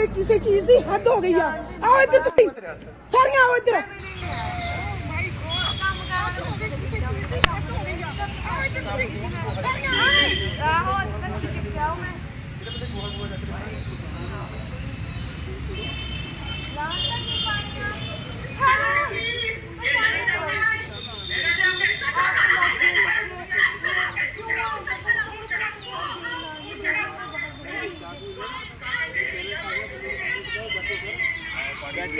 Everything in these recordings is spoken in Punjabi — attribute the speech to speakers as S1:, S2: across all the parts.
S1: ਗਈ ਕਿਸੇ ਚੀਜ਼ ਦੀ ਹੱਦ ਹੋ ਗਈ ਆ ਆਓ ਇੱਧਰ ਤੁਸੀਂ ਸਾਰੀਆਂ ਆਓ ਇੱਧਰ
S2: ਆਹੋ ਅੱਜ ਤੱਕ ਚਿਪਕਿਆ ਹੂੰ ਮੈਂ ਲਾਉਂਦਾ ਨਹੀਂ ਪਾਣੀ
S3: ਬੈਠ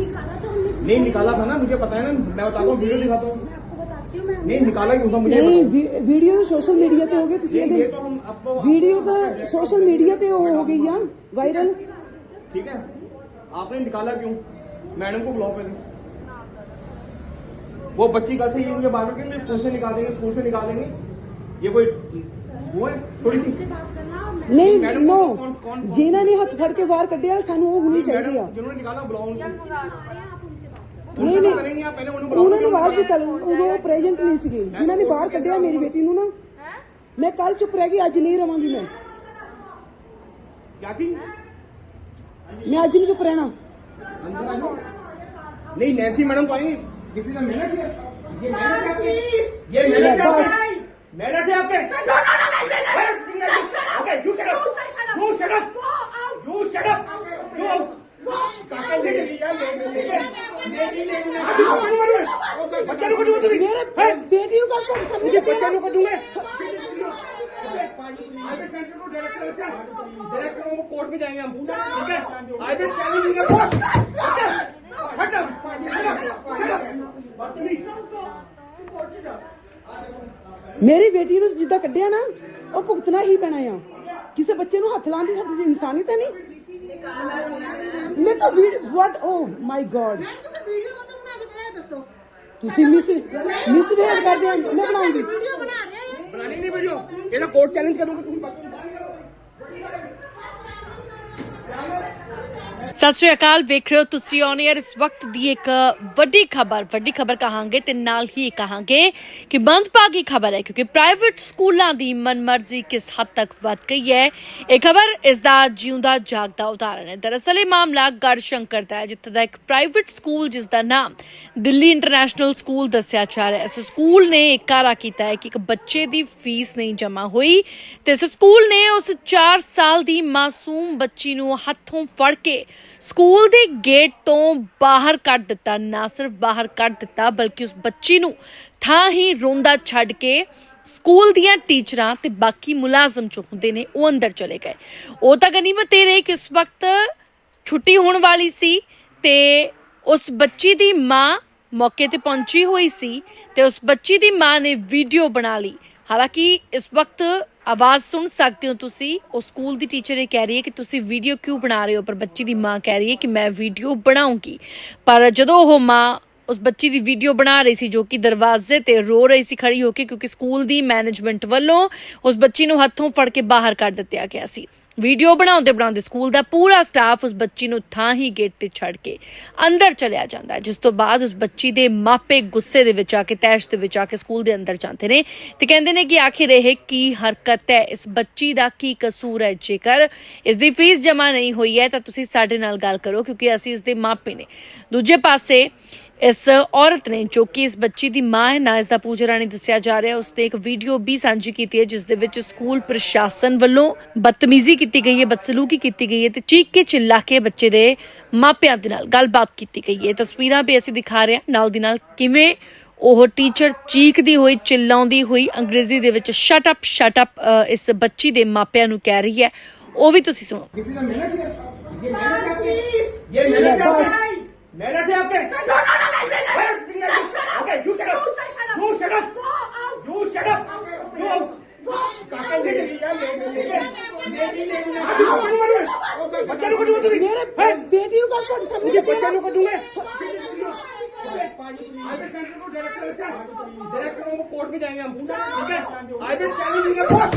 S3: नहीं निकाला था ना मुझे पता है ना मैं बताता हूँ वीडियो दिखाता हूँ। नहीं निकाला क्यों था मुझे
S1: नहीं वीडियो तो सोशल मीडिया पे हो
S3: गया किसी
S1: दिन।
S3: तो
S1: वीडियो तो सोशल मीडिया पे हो गई या? वायरल
S3: ठीक है। आपने निकाला क्यों? मैडम को बुलाओ पहले वो बच्ची गलत है ये मुझे बात करके स्कूल से निकाल देंगे स्कूल से निकाल देंगे। ये कोई वो है? थोड़ी सी
S4: बात
S1: ਨਹੀਂ
S3: ਮੈਡਮ,
S1: ਨੋ
S3: ਕੌਣ- ਕੌਣ- ਕੌਣ-
S1: ਜਿਨ੍ਹਾਂ ਨੇ ਹੱਥ ਫੜ ਕੇ ਬਾਹਰ ਕੱਢਿਆ ਸਾਨੂੰ ਉਹ ਹੋਣੀ ਚਾਹੀਦੀ ਆ
S3: मैडम जिन्होंने निकाला बुलाओ उनको
S4: आप उनसे बात करो
S1: ਨਹੀਂ
S3: उनसे तो
S1: ਨਹੀਂ
S3: करेंगे आप पहले उन्हें बुलाओ
S1: ਉਹਨਾਂ ਨੂੰ ਬਾਹਰ ਵੀ ਚੱਲ ਉਦੋਂ ਪ੍ਰੈਜ਼ੈਂਟ ਨਹੀਂ ਸੀਗੇ ਜਿਨ੍ਹਾਂ ਨੇ ਬਾਹਰ ਕੱਢਿਆ ਮੇਰੀ ਬੇਟੀ ਨੂੰ ਨਾ ਮੈਂ ਕੱਲ ਚੁੱਪ ਰਹਿ ਗਈ ਅੱਜ ਨਹੀਂ ਰਵਾਂਗੀ ਮੈਂ
S3: क्या थी
S1: ਮੈਂ ਅੱਜ ਨਹੀਂ ਚੁੱਪ ਰਹਿਣਾ
S3: अंदर आ जाओ। नहीं नैन्सी मैडम तो आएंगे किसी ने मेहनत किया ये मेहनत है आपके ये मेहनत है आपके मेहनत है आपके okay you shut up you shut up you shut up you काका ले लिया ले ले ले बच्चा को दूंगा तुम्हें
S1: ਮੇਰੇ ਬੇਟੀ ਨੂੰ ਕੱਲ ਤੱਕ ਸਮਝ
S3: मुझे बच्चा को दूंगा डायरेक्टर को कोर्ट में जाएंगे हम ठीक है I will challenge in court खत्म
S1: ਮੇਰੀ ਬੇਟੀ ਨੂੰ ਜਿੱਦਾਂ ਕੱਢਿਆ ਨਾ ਉਹ ਭੁਗਤਣਾ ਹੀ ਪੈਣਾ ਆ। ਕਿਸੇ ਬੱਚੇ ਨੂੰ ਹੱਥ ਲਾਉਣ ਦੀ ਸਾਡੀ ਇਨਸਾਨੀਅਤ ਨਹੀਂ। ਮੈਂ ਤਾਂ ਵਾਟ ਓ ਮਾਈ ਗੋਡ
S4: ਤੁਸੀਂ
S1: ਮਿਸ ਮਿਸ ਬਿਹੇਵ ਕਰਦੇ ਹੋ ਮੈਂ ਬਣਾਉਂਗੀ।
S3: ਬਣਾਣੀ ਨਹੀਂ ਵੀਡੀਓ। ਇਹਦਾ ਕੋਰਟ ਚੈਲੰਜ ਕਰੂੰਗਾ ਤੁਸੀਂ। ਬਾਕੀ
S5: ਸਤਿ ਸ਼੍ਰੀ ਅਕਾਲ, ਵੇਖ ਰਹੇ ਹੋ ਤੁਸੀਂ ਔਨ 에ਅਰ ਇਸ ਵਕਤ ਦੀ ਇੱਕ ਵੱਡੀ ਖਬਰ। ਵੱਡੀ ਖਬਰ ਕਹਾਂਗੇ ਤੇ ਨਾਲ ਹੀ ਕਹਾਂਗੇ ਕਿ ਮੰਦਭਾਗੀ ਖਬਰ ਹੈ, ਕਿਉਂਕਿ ਪ੍ਰਾਈਵੇਟ ਸਕੂਲਾਂ ਦੀ ਮਨਮਰਜ਼ੀ ਕਿਸ ਹੱਦ ਤੱਕ ਵੱਧ ਗਈ ਹੈ, ਇਹ ਖਬਰ ਇਸ ਦਾ ਜਿਉਂਦਾ ਜਾਗਦਾ ਉਦਾਹਰਣ ਹੈ। ਦਰਅਸਲ ਇਹ ਮਾਮਲਾ ਗੜ ਸ਼ੰਕਰ ਦਾ ਹੈ, ਜਿੱਥੇ ਦਾ ਇੱਕ ਪ੍ਰਾਈਵੇਟ ਸਕੂਲ ਜਿਸ ਦਾ ਨਾਮ ਦਿੱਲੀ ਇੰਟਰਨੈਸ਼ਨਲ ਸਕੂਲ ਦੱਸਿਆ ਜਾ ਰਿਹਾ ਹੈ। ਇਸ ਸਕੂਲ ਨੇ ਇੱਕ ਕੀਤਾ ਹੈ ਕਿ ਇੱਕ ਬੱਚੇ ਦੀ ਫੀਸ ਨਹੀਂ ਜਮ੍ਹਾਂ ਹੋਈ ਤੇ ਇਸ ਸਕੂਲ ਨੇ ਉਸ 4 ਸਾਲ ਦੀ ਮਾਸੂਮ ਬੱਚੀ ਨੂੰ ਹੱਥੋਂ ਫੜ ਕੇ ਸਕੂਲ ਦੇ ਗੇਟ ਤੋਂ ਬਾਹਰ ਕੱਢ ਦਿੱਤਾ, ਨਾ ਸਿਰਫ ਬਾਹਰ ਕੱਢ ਦਿੱਤਾ, ਬਲਕਿ ਉਸ ਬੱਚੀ ਨੂੰ ਥਾਂ ਹੀ ਰੋਂਦਾ ਛੱਡ ਕੇ ਸਕੂਲ ਦੀਆਂ ਟੀਚਰਾਂ ਤੇ ਬਾਕੀ ਮੁਲਾਜ਼ਮ ਜੋ ਹੁੰਦੇ ਨੇ, ਉਹ ਅੰਦਰ ਚਲੇ ਗਏ। ਉਹ ਤਾਂ ਗਨੀਮਤ ਇਹ ਰਹੀ ਕਿ ਉਸ ਵਕਤ ਛੁੱਟੀ ਹੋਣ ਵਾਲੀ ਸੀ ਤੇ ਉਸ ਬੱਚੀ ਦੀ ਮਾਂ ਮੌਕੇ ਤੇ ਪਹੁੰਚੀ ਹੋਈ ਸੀ ਤੇ ਉਸ ਬੱਚੀ ਦੀ ਮਾਂ ਨੇ ਵੀਡੀਓ ਬਣਾ ਲਈ। ਹਾਲਾਂਕਿ ਇਸ ਵਕਤ ਆਵਾਜ਼ ਸੁਣ ਸਕਦੇ ਹੋ ਤੁਸੀਂ? ਉਹ ਸਕੂਲ ਦੀ ਟੀਚਰ ਇਹ ਕਹਿ ਰਹੀ ਹੈ ਕਿ ਤੁਸੀਂ ਵੀਡੀਓ ਕਿਉਂ ਬਣਾ ਰਹੇ ਹੋ? ਪਰ ਬੱਚੀ ਦੀ ਮਾਂ ਕਹਿ ਰਹੀ ਹੈ ਕਿ ਮੈਂ ਵੀਡੀਓ ਬਣਾਉਂਗੀ। ਪਰ ਜਦੋਂ ਉਹ ਮਾਂ ਉਸ ਬੱਚੀ ਦੀ ਵੀਡੀਓ ਬਣਾ ਰਹੀ ਸੀ, ਜੋ ਕਿ ਦਰਵਾਜ਼ੇ ਤੇ ਰੋ ਰਹੀ ਸੀ, ਖੜੀ ਹੋ ਕੇ, ਕਿਉਂਕਿ ਸਕੂਲ ਦੀ ਮੈਨੇਜਮੈਂਟ ਵੱਲੋਂ ਉਸ ਬੱਚੀ ਨੂੰ ਹੱਥੋਂ ਫੜ ਕੇ ਬਾਹਰ ਕੱਢ ਦਿੱਤਾ ਗਿਆ ਸੀ। ਵੀਡੀਓ ਬਣਾਉਂਦੇ ਬਣਾਉਂਦੇ ਸਕੂਲ ਦਾ ਪੂਰਾ ਸਟਾਫ ਉਸ ਬੱਚੀ ਨੂੰ ਥਾਂ ਹੀ ਗੇਟ ਤੇ ਛੱਡ ਕੇ ਅੰਦਰ ਚਲਿਆ ਜਾਂਦਾ ਹੈ, ਜਿਸ ਤੋਂ ਬਾਅਦ ਉਸ ਬੱਚੀ ਦੇ ਮਾਪੇ ਗੁੱਸੇ ਦੇ ਵਿੱਚ ਆ ਕੇ, ਤੈਸ਼ ਦੇ ਵਿੱਚ ਆ ਕੇ ਸਕੂਲ ਦੇ ਅੰਦਰ ਜਾਂਦੇ ਨੇ ਤੇ ਕਹਿੰਦੇ ਨੇ ਕਿ ਆਖਿਰ ਇਹ ਕੀ ਹਰਕਤ ਹੈ, ਇਸ ਬੱਚੀ ਦਾ ਕੀ ਕਸੂਰ ਹੈ? ਜੇਕਰ ਇਸ ਦੀ ਫੀਸ ਜਮ੍ਹਾਂ ਨਹੀਂ ਹੋਈ ਹੈ ਤਾਂ ਤੁਸੀਂ ਸਾਡੇ ਨਾਲ ਗੱਲ ਕਰੋ ਕਿਉਂਕਿ ਅਸੀਂ ਇਸ ਦੇ ਮਾਪੇ ਨੇ। ਦੂਜੇ ਪਾਸੇ ਇਸ ਔਰਤ ਨੇ ਜੋ ਕਿ ਇਸ ਬੱਚੀ ਦੀ ਮਾਂ ਹੈ, ਨਾ ਇਸ ਦਾ ਪੂਜਾ ਰਾਣੀ ਦੱਸਿਆ ਜਾ ਰਿਹਾ ਉਸ ਤੇ ਇੱਕ ਵੀਡੀਓ ਵੀ ਸਾਂਝੀ ਕੀਤੀ ਹੈ, ਜਿਸ ਦੇ ਵਿੱਚ ਸਕੂਲ ਪ੍ਰਸ਼ਾਸਨ ਵੱਲੋਂ ਬਦਤਮੀਜ਼ੀ ਕੀਤੀ ਗਈ ਹੈ, ਬਦਸਲੂਕੀ ਕੀਤੀ ਗਈ ਹੈ ਤੇ ਚੀਕ ਕੇ ਚਿੱਲਾ ਕੇ ਬੱਚੇ ਦੇ ਮਾਪਿਆਂ ਦੇ ਨਾਲ ਗੱਲਬਾਤ ਕੀਤੀ ਗਈ ਹੈ। ਤਸਵੀਰਾਂ ਵੀ ਅਸੀਂ ਦਿਖਾ ਰਹੇ ਹਾਂ। ਨਾਲ ਦੀ ਨਾਲ ਕਿਵੇਂ ਉਹ ਟੀਚਰ ਚੀਕਦੀ ਹੋਈ, ਚਿੱਲਾਉਂਦੀ ਹੋਈ, ਅੰਗਰੇਜ਼ੀ ਦੇ ਵਿੱਚ ਸ਼ਟ ਅਪ ਸ਼ਟ ਅਪ ਇਸ ਬੱਚੀ ਦੇ ਮਾਪਿਆਂ ਨੂੰ ਕਹਿ ਰਹੀ ਹੈ। ਉਹ ਵੀ ਤੁਸੀਂ ਸੁਣੋ।
S3: ਇਹ ਮਿਹਨਤ ਕਰਤੀ ਇਹ ਮਿਹਨਤ ਕਰਤੀ किया ये मेहनत है आपके ये मेहनत है आपके मेहनत है आपके okay you shut up you shut up you shut up you काका ले लिया ले ले ਮੇਰੀ ਲੈਣੀ ਨਾ ਉਹ ਬੱਚੇ ਨੂੰ ਕੱਢੂ ਤੁਸੀਂ
S1: ਮੇਰੇ ਬੇਟੀ ਨੂੰ ਗੱਲ ਤੁਹਾਡੇ ਸਾਹਮਣੇ
S3: ਤੁਸੀਂ ਬੱਚੇ ਨੂੰ ਕੱਢੂਗੇ आज सेंटर को डायरेक्टर रखा डायरेक्टर को कोर्ट में जाएंगे हम ठीक है I will challenge in court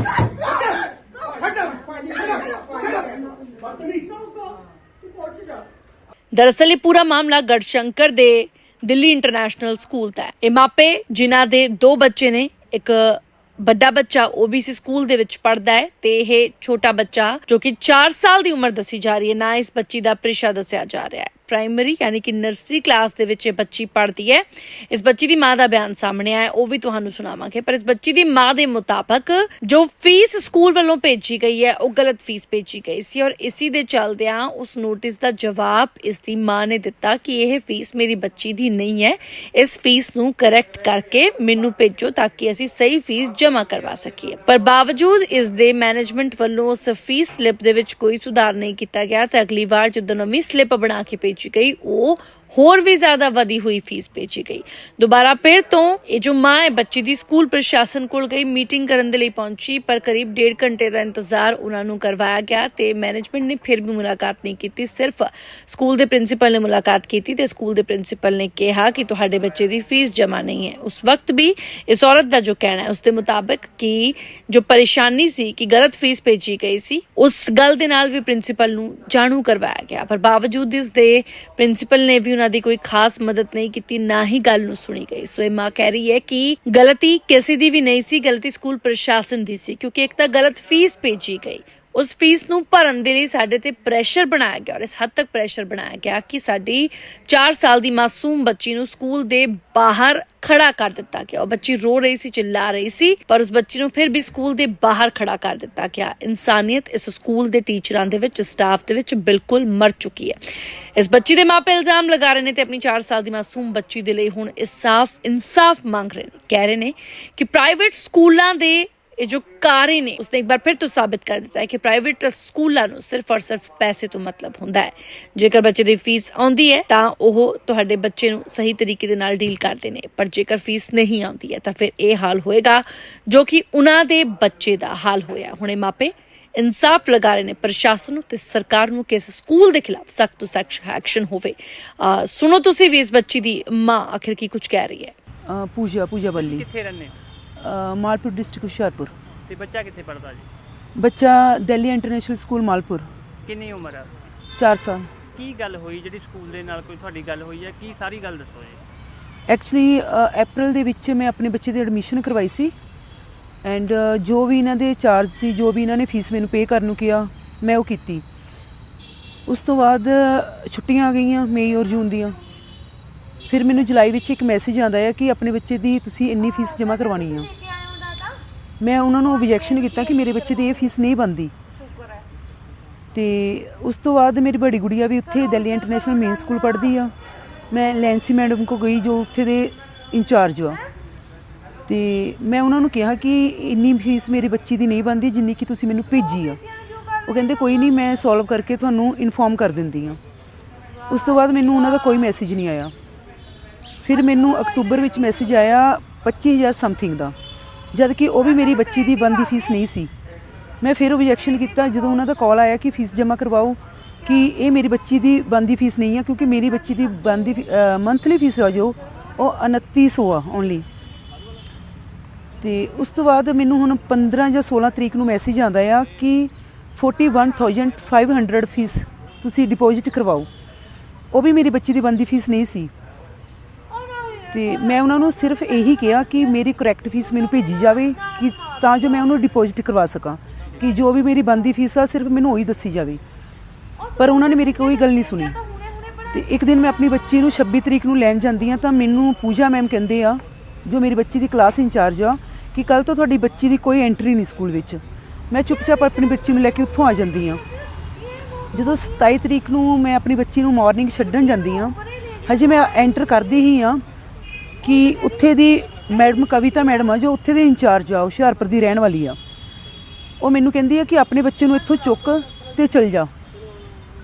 S3: हट हट
S5: ਦਰਅਸਲ ਇਹ ਪੂਰਾ ਮਾਮਲਾ ਗੜਸ਼ੰਕਰ ਦੇ ਦਿੱਲੀ ਇੰਟਰਨੈਸ਼ਨਲ ਸਕੂਲ ਦਾ ਹੈ। ਇਹ ਮਾਪੇ ਜਿਨ੍ਹਾਂ ਦੇ ਦੋ ਬੱਚੇ ਨੇ, ਇੱਕ ਵੱਡਾ ਬੱਚਾ OBC ਸਕੂਲ ਦੇ ਵਿੱਚ ਪੜਦਾ ਹੈ ਤੇ ਇਹ ਛੋਟਾ ਬੱਚਾ ਜੋ ਕਿ 4 ਸਾਲ ਦੀ ਉਮਰ ਦੱਸੀ ਜਾ ਰਹੀ ਹੈ, ਨਾ ਇਸ ਬੱਚੀ ਦਾ ਪ੍ਰਿਸ਼ਾ ਦੱਸਿਆ ਜਾ ਰਿਹਾ ਹੈ। ਪ੍ਰਾਇਮਰੀ ਯਾਨੀ ਕਿ ਨਰਸਰੀ ਕਲਾਸ ਦੇ ਵਿੱਚ ਇਹ ਬੱਚੀ ਪੜ੍ਹਦੀ ਹੈ। ਇਸ ਬੱਚੀ ਦੀ ਮਾਂ ਦਾ ਬਿਆਨ ਸਾਹਮਣੇ ਆਇਆ ਉਹ ਵੀ ਤੁਹਾਨੂੰ ਸੁਣਾਵਾਂਗੇ। ਪਰ ਇਸ ਬੱਚੀ ਦੀ ਮਾਂ ਦੇ ਮੁਤਾਬਕ ਜੋ ਫੀਸ ਸਕੂਲ ਵੱਲੋਂ ਭੇਜੀ ਗਈ ਹੈ, ਉਹ ਗਲਤ ਫੀਸ ਭੇਜੀ ਗਈ ਸੀ ਔਰ ਇਸੇ ਦੇ ਚੱਲਦਿਆਂ ਉਸ ਨੋਟਿਸ ਦਾ ਜਵਾਬ ਇਸ ਦੀ ਮਾਂ ਨੇ ਦਿੱਤਾ ਕਿ ਇਹ ਫੀਸ ਮੇਰੀ ਬੱਚੀ ਦੀ ਨਹੀਂ ਹੈ। ਇਸ ਫੀਸ ਨੂੰ ਕਰੈਕਟ ਕਰਕੇ ਮੈਨੂੰ ਭੇਜੋ ਤਾਂ ਕਿ ਅਸੀਂ ਸਹੀ ਫੀਸ ਜਮ੍ਹਾਂ ਕਰਵਾ ਸਕੀਏ। ਪਰ ਬਾਵਜੂਦ ਇਸ ਦੇ ਮੈਨੇਜਮੈਂਟ ਵੱਲੋਂ ਉਸ ਫੀਸ ਸਲਿੱਪ ਦੇ ਵਿੱਚ ਕੋਈ ਸੁਧਾਰ ਨਹੀਂ ਕੀਤਾ ਗਿਆ ਤੇ ਅਗਲੀ ਵਾਰ ਜਦੋਂ ਨਵੀਂ ਸਲਿੱਪ ਬਣਾ ਕੇ ਭੇਜੀ ਗਈ ਉਹ ਹੋਰ ਵੀ ਜ਼ਿਆਦਾ ਵਧੀ ਹੋਈ ਫੀਸ ਭੇਜੀ ਗਈ। ਦੁਬਾਰਾ ਫਿਰ ਤੋਂ ਇਹ ਜੋ ਮਾਂ ਹੈ, ਬੱਚੀ ਦੀ ਸਕੂਲ ਪ੍ਰਸ਼ਾਸਨ ਕੋਲ ਗਈ, ਮੀਟਿੰਗ ਕਰਨ ਦੇ ਲਈ ਪਹੁੰਚੀ, ਪਰ ਕਰੀਬ ਡੇਢ ਘੰਟੇ ਦਾ ਇੰਤਜ਼ਾਰ ਉਹਨਾਂ ਨੂੰ ਕਰਵਾਇਆ ਗਿਆ ਤੇ ਮੈਨੇਜਮੈਂਟ ਨੇ ਫਿਰ ਵੀ ਮੁਲਾਕਾਤ ਨਹੀਂ ਕੀਤੀ, ਸਿਰਫ ਸਕੂਲ ਦੇ ਪ੍ਰਿੰਸੀਪਲ ਨੇ ਮੁਲਾਕਾਤ ਕੀਤੀ ਤੇ ਸਕੂਲ ਦੇ ਪ੍ਰਿੰਸੀਪਲ ਨੇ ਕਿਹਾ ਕਿ ਤੁਹਾਡੇ ਬੱਚੇ ਦੀ ਫੀਸ ਜਮ੍ਹਾਂ ਨਹੀਂ ਹੈ। ਉਸ ਵਕਤ ਵੀ ਇਸ ਔਰਤ ਦਾ ਜੋ ਕਹਿਣਾ ਹੈ, ਉਸ ਦੇ ਮੁਤਾਬਕ ਕਿ ਜੋ ਪਰੇਸ਼ਾਨੀ ਸੀ ਕਿ ਗਲਤ ਫੀਸ ਭੇਜੀ ਗਈ ਸੀ, ਉਸ ਗੱਲ ਦੇ ਨਾਲ ਵੀ ਪ੍ਰਿੰਸੀਪਲ ਨੂੰ ਜਾਣੂ ਕਰਵਾਇਆ ਗਿਆ। ਪਰ ਬਾਵਜੂਦ ਇਸ ਦੇ ਪ੍ਰਿੰਸੀਪਲ ਨੇ ਵੀ ਉਹਨਾਂ ਦੀ ਕੋਈ ਖਾਸ ਮਦਦ ਨਹੀਂ ਕੀਤੀ, ਨਾ ਹੀ ਗੱਲ ਨੂੰ ਸੁਣੀ ਗਈ। ਸੋ ਇਹ ਮਾਂ ਕਹਿ ਰਹੀ ਹੈ ਕਿ ਗਲਤੀ ਕਿਸੇ ਦੀ ਵੀ ਨਹੀਂ ਸੀ, ਗਲਤੀ ਸਕੂਲ ਪ੍ਰਸ਼ਾਸਨ ਦੀ ਸੀ, ਕਿਉਂਕਿ ਇੱਕ ਤਾਂ ਗਲਤ ਫੀਸ ਭੇਜੀ ਗਈ। ਉਸ ਫੀਸ ਨੂੰ ਭਰਨ ਦੇ ਲਈ ਸਾਡੇ ਤੇ ਪ੍ਰੈਸ਼ਰ ਬਣਾਇਆ ਗਿਆ ਔਰ ਇਸ ਹੱਦ ਤੱਕ ਪ੍ਰੈਸ਼ਰ ਬਣਾਇਆ ਗਿਆ ਕਿ ਸਾਡੀ 4 ਸਾਲ ਦੀ ਮਾਸੂਮ ਬੱਚੀ ਨੂੰ ਸਕੂਲ ਦੇ ਬਾਹਰ ਖੜਾ ਕਰ ਦਿੱਤਾ ਗਿਆ। ਉਹ ਬੱਚੀ ਰੋ ਰਹੀ ਸੀ, ਚਿੱਲਾ ਰਹੀ ਸੀ, ਪਰ ਉਸ ਬੱਚੀ ਨੂੰ ਫਿਰ ਵੀ ਸਕੂਲ ਦੇ ਬਾਹਰ ਖੜਾ ਕਰ ਦਿੱਤਾ ਗਿਆ। ਇਨਸਾਨੀਅਤ ਇਸ ਸਕੂਲ ਦੇ ਟੀਚਰਾਂ ਦੇ ਵਿੱਚ ਸਟਾਫ ਦੇ ਵਿੱਚ ਬਿਲਕੁਲ ਮਰ ਚੁੱਕੀ ਹੈ। ਇਸ ਬੱਚੀ ਦੇ ਮਾਪੇ ਇਲਜ਼ਾਮ ਲਗਾ ਰਹੇ ਨੇ ਤੇ ਆਪਣੀ 4 ਸਾਲ ਦੀ ਮਾਸੂਮ ਬੱਚੀ ਦੇ ਲਈ ਹੁਣ ਇਨਸਾਫ ਇਨਸਾਫ ਮੰਗ ਰਹੇ ਨੇ। ਕਹਿ ਰਹੇ ਨੇ ਕਿ ਪ੍ਰਾਈਵੇਟ ਸਕੂਲਾਂ ਦੇ ਇਹ ਜੋ ਕਾਰੇ ਨੇ ਉਸਨੇ ਇੱਕ ਵਾਰ ਫਿਰ ਤੋਂ ਸਾਬਿਤ ਕਰ ਦਿੱਤਾ ਹੈ ਕਿ ਪ੍ਰਾਈਵੇਟ ਸਕੂਲਾਂ ਨੂੰ ਸਿਰਫ ਔਰ ਸਿਰਫ ਪੈਸੇ ਤੋਂ ਮਤਲਬ ਹੁੰਦਾ ਹੈ ਜੇਕਰ ਬੱਚੇ ਦੀ ਫੀਸ ਆਉਂਦੀ ਹੈ ਤਾਂ ਉਹ ਤੁਹਾਡੇ ਬੱਚੇ ਨੂੰ ਸਹੀ ਤਰੀਕੇ ਦੇ ਨਾਲ ਡੀਲ ਕਰਦੇ ਨੇ ਪਰ ਜੇਕਰ ਫੀਸ ਨਹੀਂ ਆਉਂਦੀ ਹੈ ਤਾਂ ਫਿਰ ਇਹ ਹਾਲ ਹੋਏਗਾ ਜੋ ਕਿ ਉਹਨਾਂ ਦੇ ਬੱਚੇ ਦਾ ਹਾਲ ਹੋਇਆ ਹੁਣੇ ਮਾਪੇ ਇਨਸਾਫ ਲਗਾ ਰਹੇ ਨੇ ਪ੍ਰਸ਼ਾਸਨ ਨੂੰ ਤੇ ਸਰਕਾਰ ਨੂੰ ਕਿ ਇਸ ਸਕੂਲ ਦੇ ਖਿਲਾਫ ਸਖਤ ਤੋਂ ਸਖਤ ਐਕਸ਼ਨ ਹੋਵੇ ਸੁਣੋ ਤੁਸੀਂ ਵੀ ਇਸ ਬੱਚੀ ਦੀ ਮਾਂ ਆਖਿਰ ਕੀ ਕੁਝ ਕਹਿ ਰਹੀ ਹੈ
S6: ਪੂਜਾ ਪੂਜਾ ਬੱਲੀ
S7: ਕਿੱਥੇ ਰਹਿੰਦੇ
S6: ਅ, ਮਾਲਪੁਰ ਡਿਸਟ੍ਰਿਕਟ ਹੁਸ਼ਿਆਰਪੁਰ।
S7: ਤੇ ਬੱਚਾ ਕਿੱਥੇ ਪੜਦਾ ਜੀ?
S6: ਬੱਚਾ ਦਿੱਲੀ ਇੰਟਰਨੈਸ਼ਨਲ ਸਕੂਲ ਮਾਲਪੁਰ।
S7: ਕਿੰਨੀ ਉਮਰ ਹੈ
S6: 4 ਸਾਲ।
S7: ਕੀ ਗੱਲ ਹੋਈ ਜਿਹੜੀ ਸਕੂਲ ਦੇ ਨਾਲ ਕੋਈ ਤੁਹਾਡੀ ਗੱਲ ਹੋਈ ਹੈ? ਕੀ ਸਾਰੀ ਗੱਲ ਦੱਸੋ ਜੀ।
S6: ਐਕਚੁਅਲੀ ਅਪ੍ਰੈਲ ਦੇ ਵਿੱਚ ਮੈਂ ਆਪਣੇ ਬੱਚੇ ਦੀ ਐਡਮਿਸ਼ਨ ਕਰਵਾਈ ਸੀ। ਐਂਡ ਜੋ ਵੀ ਇਹਨਾਂ ਦੇ ਚਾਰਜ ਸੀ ਜੋ ਵੀ ਇਹਨਾਂ ਨੇ ਫੀਸ ਮੈਨੂੰ ਪੇ ਕਰਨ ਨੂੰ ਕਿਹਾ ਮੈਂ ਉਹ ਕੀਤੀ। ਉਸ ਤੋਂ ਬਾਅਦ ਛੁੱਟੀਆਂ ਆ ਗਈਆਂ ਮਈ ਔਰ ਜੂਨ ਦੀਆਂ। ਫਿਰ ਮੈਨੂੰ ਜੁਲਾਈ ਵਿੱਚ ਇੱਕ ਮੈਸੇਜ ਆਉਂਦਾ ਹੈ ਕਿ ਆਪਣੇ ਬੱਚੇ ਦੀ ਤੁਸੀਂ ਇੰਨੀ ਫੀਸ ਜਮ੍ਹਾਂ ਕਰਵਾਉਣੀ ਆ। ਮੈਂ ਉਹਨਾਂ ਨੂੰ ਓਬਜੈਕਸ਼ਨ ਕੀਤਾ ਕਿ ਮੇਰੇ ਬੱਚੇ ਦੀ ਇਹ ਫੀਸ ਨਹੀਂ ਬਣਦੀ। ਤੇ ਉਸ ਤੋਂ ਬਾਅਦ ਮੇਰੀ ਬੜੀ ਗੁੜੀਆ ਵੀ ਉੱਥੇ ਦਿੱਲੀ ਇੰਟਰਨੈਸ਼ਨਲ ਮੇਨ ਸਕੂਲ ਪੜ੍ਹਦੀ ਆ। ਮੈਂ ਲੈਂਸੀ ਮੈਡਮ ਕੋ ਗਈ ਜੋ ਉੱਥੇ ਦੇ ਇੰਚਾਰਜ ਆ। ਤੇ ਮੈਂ ਉਹਨਾਂ ਨੂੰ ਕਿਹਾ ਕਿ ਇੰਨੀ ਫੀਸ ਮੇਰੇ ਬੱਚੇ ਦੀ ਨਹੀਂ ਬਣਦੀ ਜਿੰਨੀ ਕਿ ਤੁਸੀਂ ਮੈਨੂੰ ਭੇਜੀ ਆ। ਉਹ ਕਹਿੰਦੇ, ਕੋਈ ਨਹੀਂ, ਮੈਂ ਸੋਲਵ ਕਰਕੇ ਤੁਹਾਨੂੰ ਇਨਫੋਰਮ ਕਰ ਦਿੰਦੀ ਆ। ਉਸ ਤੋਂ ਬਾਅਦ ਮੈਨੂੰ ਉਹਨਾਂ ਦਾ ਕੋਈ ਮੈਸੇਜ ਨਹੀਂ ਆਇਆ। ਫਿਰ ਮੈਨੂੰ ਅਕਤੂਬਰ ਵਿੱਚ ਮੈਸੇਜ ਆਇਆ 25000 ਸਮਥਿੰਗ ਦਾ। ਜਦ ਕਿ ਉਹ ਵੀ ਮੇਰੀ ਬੱਚੀ ਦੀ ਬਣਦੀ ਫੀਸ ਨਹੀਂ ਸੀ। ਮੈਂ ਫਿਰ ਓਬਜੈਕਸ਼ਨ ਕੀਤਾ, ਜਦੋਂ ਉਹਨਾਂ ਦਾ ਕਾਲ ਆਇਆ ਕਿ ਫੀਸ ਜਮ੍ਹਾਂ ਕਰਵਾਓ, ਕਿ ਇਹ ਮੇਰੀ ਬੱਚੀ ਦੀ ਬਣਦੀ ਫੀਸ ਨਹੀਂ ਆ, ਕਿਉਂਕਿ ਮੇਰੀ ਬੱਚੀ ਦੀ ਬਣਦੀ ਮੰਥਲੀ ਫੀਸ ਆ ਜੋ, ਉਹ 2900 ਆ ਓਨਲੀ ਤੇ ਉਸ ਤੋਂ ਬਾਅਦ ਮੈਨੂੰ ਹੁਣ 15 ਜਾਂ 16 ਤਰੀਕ ਨੂੰ ਮੈਸੇਜ ਆਉਂਦਾ ਆ ਕਿ 41500 ਫੀਸ ਤੁਸੀਂ ਡਿਪੋਜ਼ਿਟ ਕਰਵਾਓ। ਉਹ ਵੀ ਮੇਰੀ ਬੱਚੀ ਦੀ ਬਣਦੀ ਫੀਸ ਨਹੀਂ ਸੀ। ਤੇ ਮੈਂ ਉਹਨਾਂ ਨੂੰ ਸਿਰਫ ਇਹੀ ਕਿਹਾ ਕਿ ਮੇਰੀ ਕਰੈਕਟ ਫੀਸ ਮੈਨੂੰ ਭੇਜੀ ਜਾਵੇ ਕਿ ਤਾਂ ਜੋ ਮੈਂ ਉਹਨੂੰ ਡਿਪੋਜ਼ਿਟ ਕਰਵਾ ਸਕਾਂ, ਕਿ ਜੋ ਵੀ ਮੇਰੀ ਬਣਦੀ ਫੀਸ ਆ ਸਿਰਫ ਮੈਨੂੰ ਉਹੀ ਦੱਸੀ ਜਾਵੇ। ਪਰ ਉਹਨਾਂ ਨੇ ਮੇਰੀ ਕੋਈ ਗੱਲ ਨਹੀਂ ਸੁਣੀ। ਤੇ ਇੱਕ ਦਿਨ ਮੈਂ ਆਪਣੀ ਬੱਚੀ ਨੂੰ 26 ਤਰੀਕ ਨੂੰ ਲੈਣ ਜਾਂਦੀ ਆ ਤਾਂ ਮੈਨੂੰ ਪੂਜਾ ਮੈਮ ਕਹਿੰਦੇ ਆ, ਜੋ ਮੇਰੀ ਬੱਚੀ ਦੀ ਕਲਾਸ ਇੰਚਾਰਜ ਆ, ਕਿ ਕੱਲ ਤੋਂ ਤੁਹਾਡੀ ਬੱਚੀ ਦੀ ਕੋਈ ਐਂਟਰੀ ਨਹੀਂ ਸਕੂਲ ਵਿੱਚ। ਮੈਂ ਚੁੱਪਚਾਪ ਆਪਣੀ ਬੱਚੀ ਨੂੰ ਲੈ ਕੇ ਉੱਥੋਂ ਆ ਜਾਂਦੀ ਆ ਜਦੋਂ 27 ਤਰੀਕ ਨੂੰ ਮੈਂ ਆਪਣੀ ਬੱਚੀ ਨੂੰ ਮਾਰਨਿੰਗ ਛੱਡਣ ਜਾਂਦੀ ਆ ਹਜੇ ਮੈਂ ਐਂਟਰ ਕਰਦੀ ਹੀ ਆ ਕਿ ਉੱਥੇ ਦੀ ਮੈਡਮ ਕਵਿਤਾ ਮੈਡਮ ਆ ਜੋ ਉੱਥੇ ਦੇ ਇੰਚਾਰਜ ਆ ਹੁਸ਼ਿਆਰਪੁਰ ਦੀ ਰਹਿਣ ਵਾਲੀ ਆ। ਉਹ ਮੈਨੂੰ ਕਹਿੰਦੀ ਆ ਕਿ ਆਪਣੇ ਬੱਚੇ ਨੂੰ ਇੱਥੋਂ ਚੁੱਕ ਤੇ ਚਲ ਜਾ।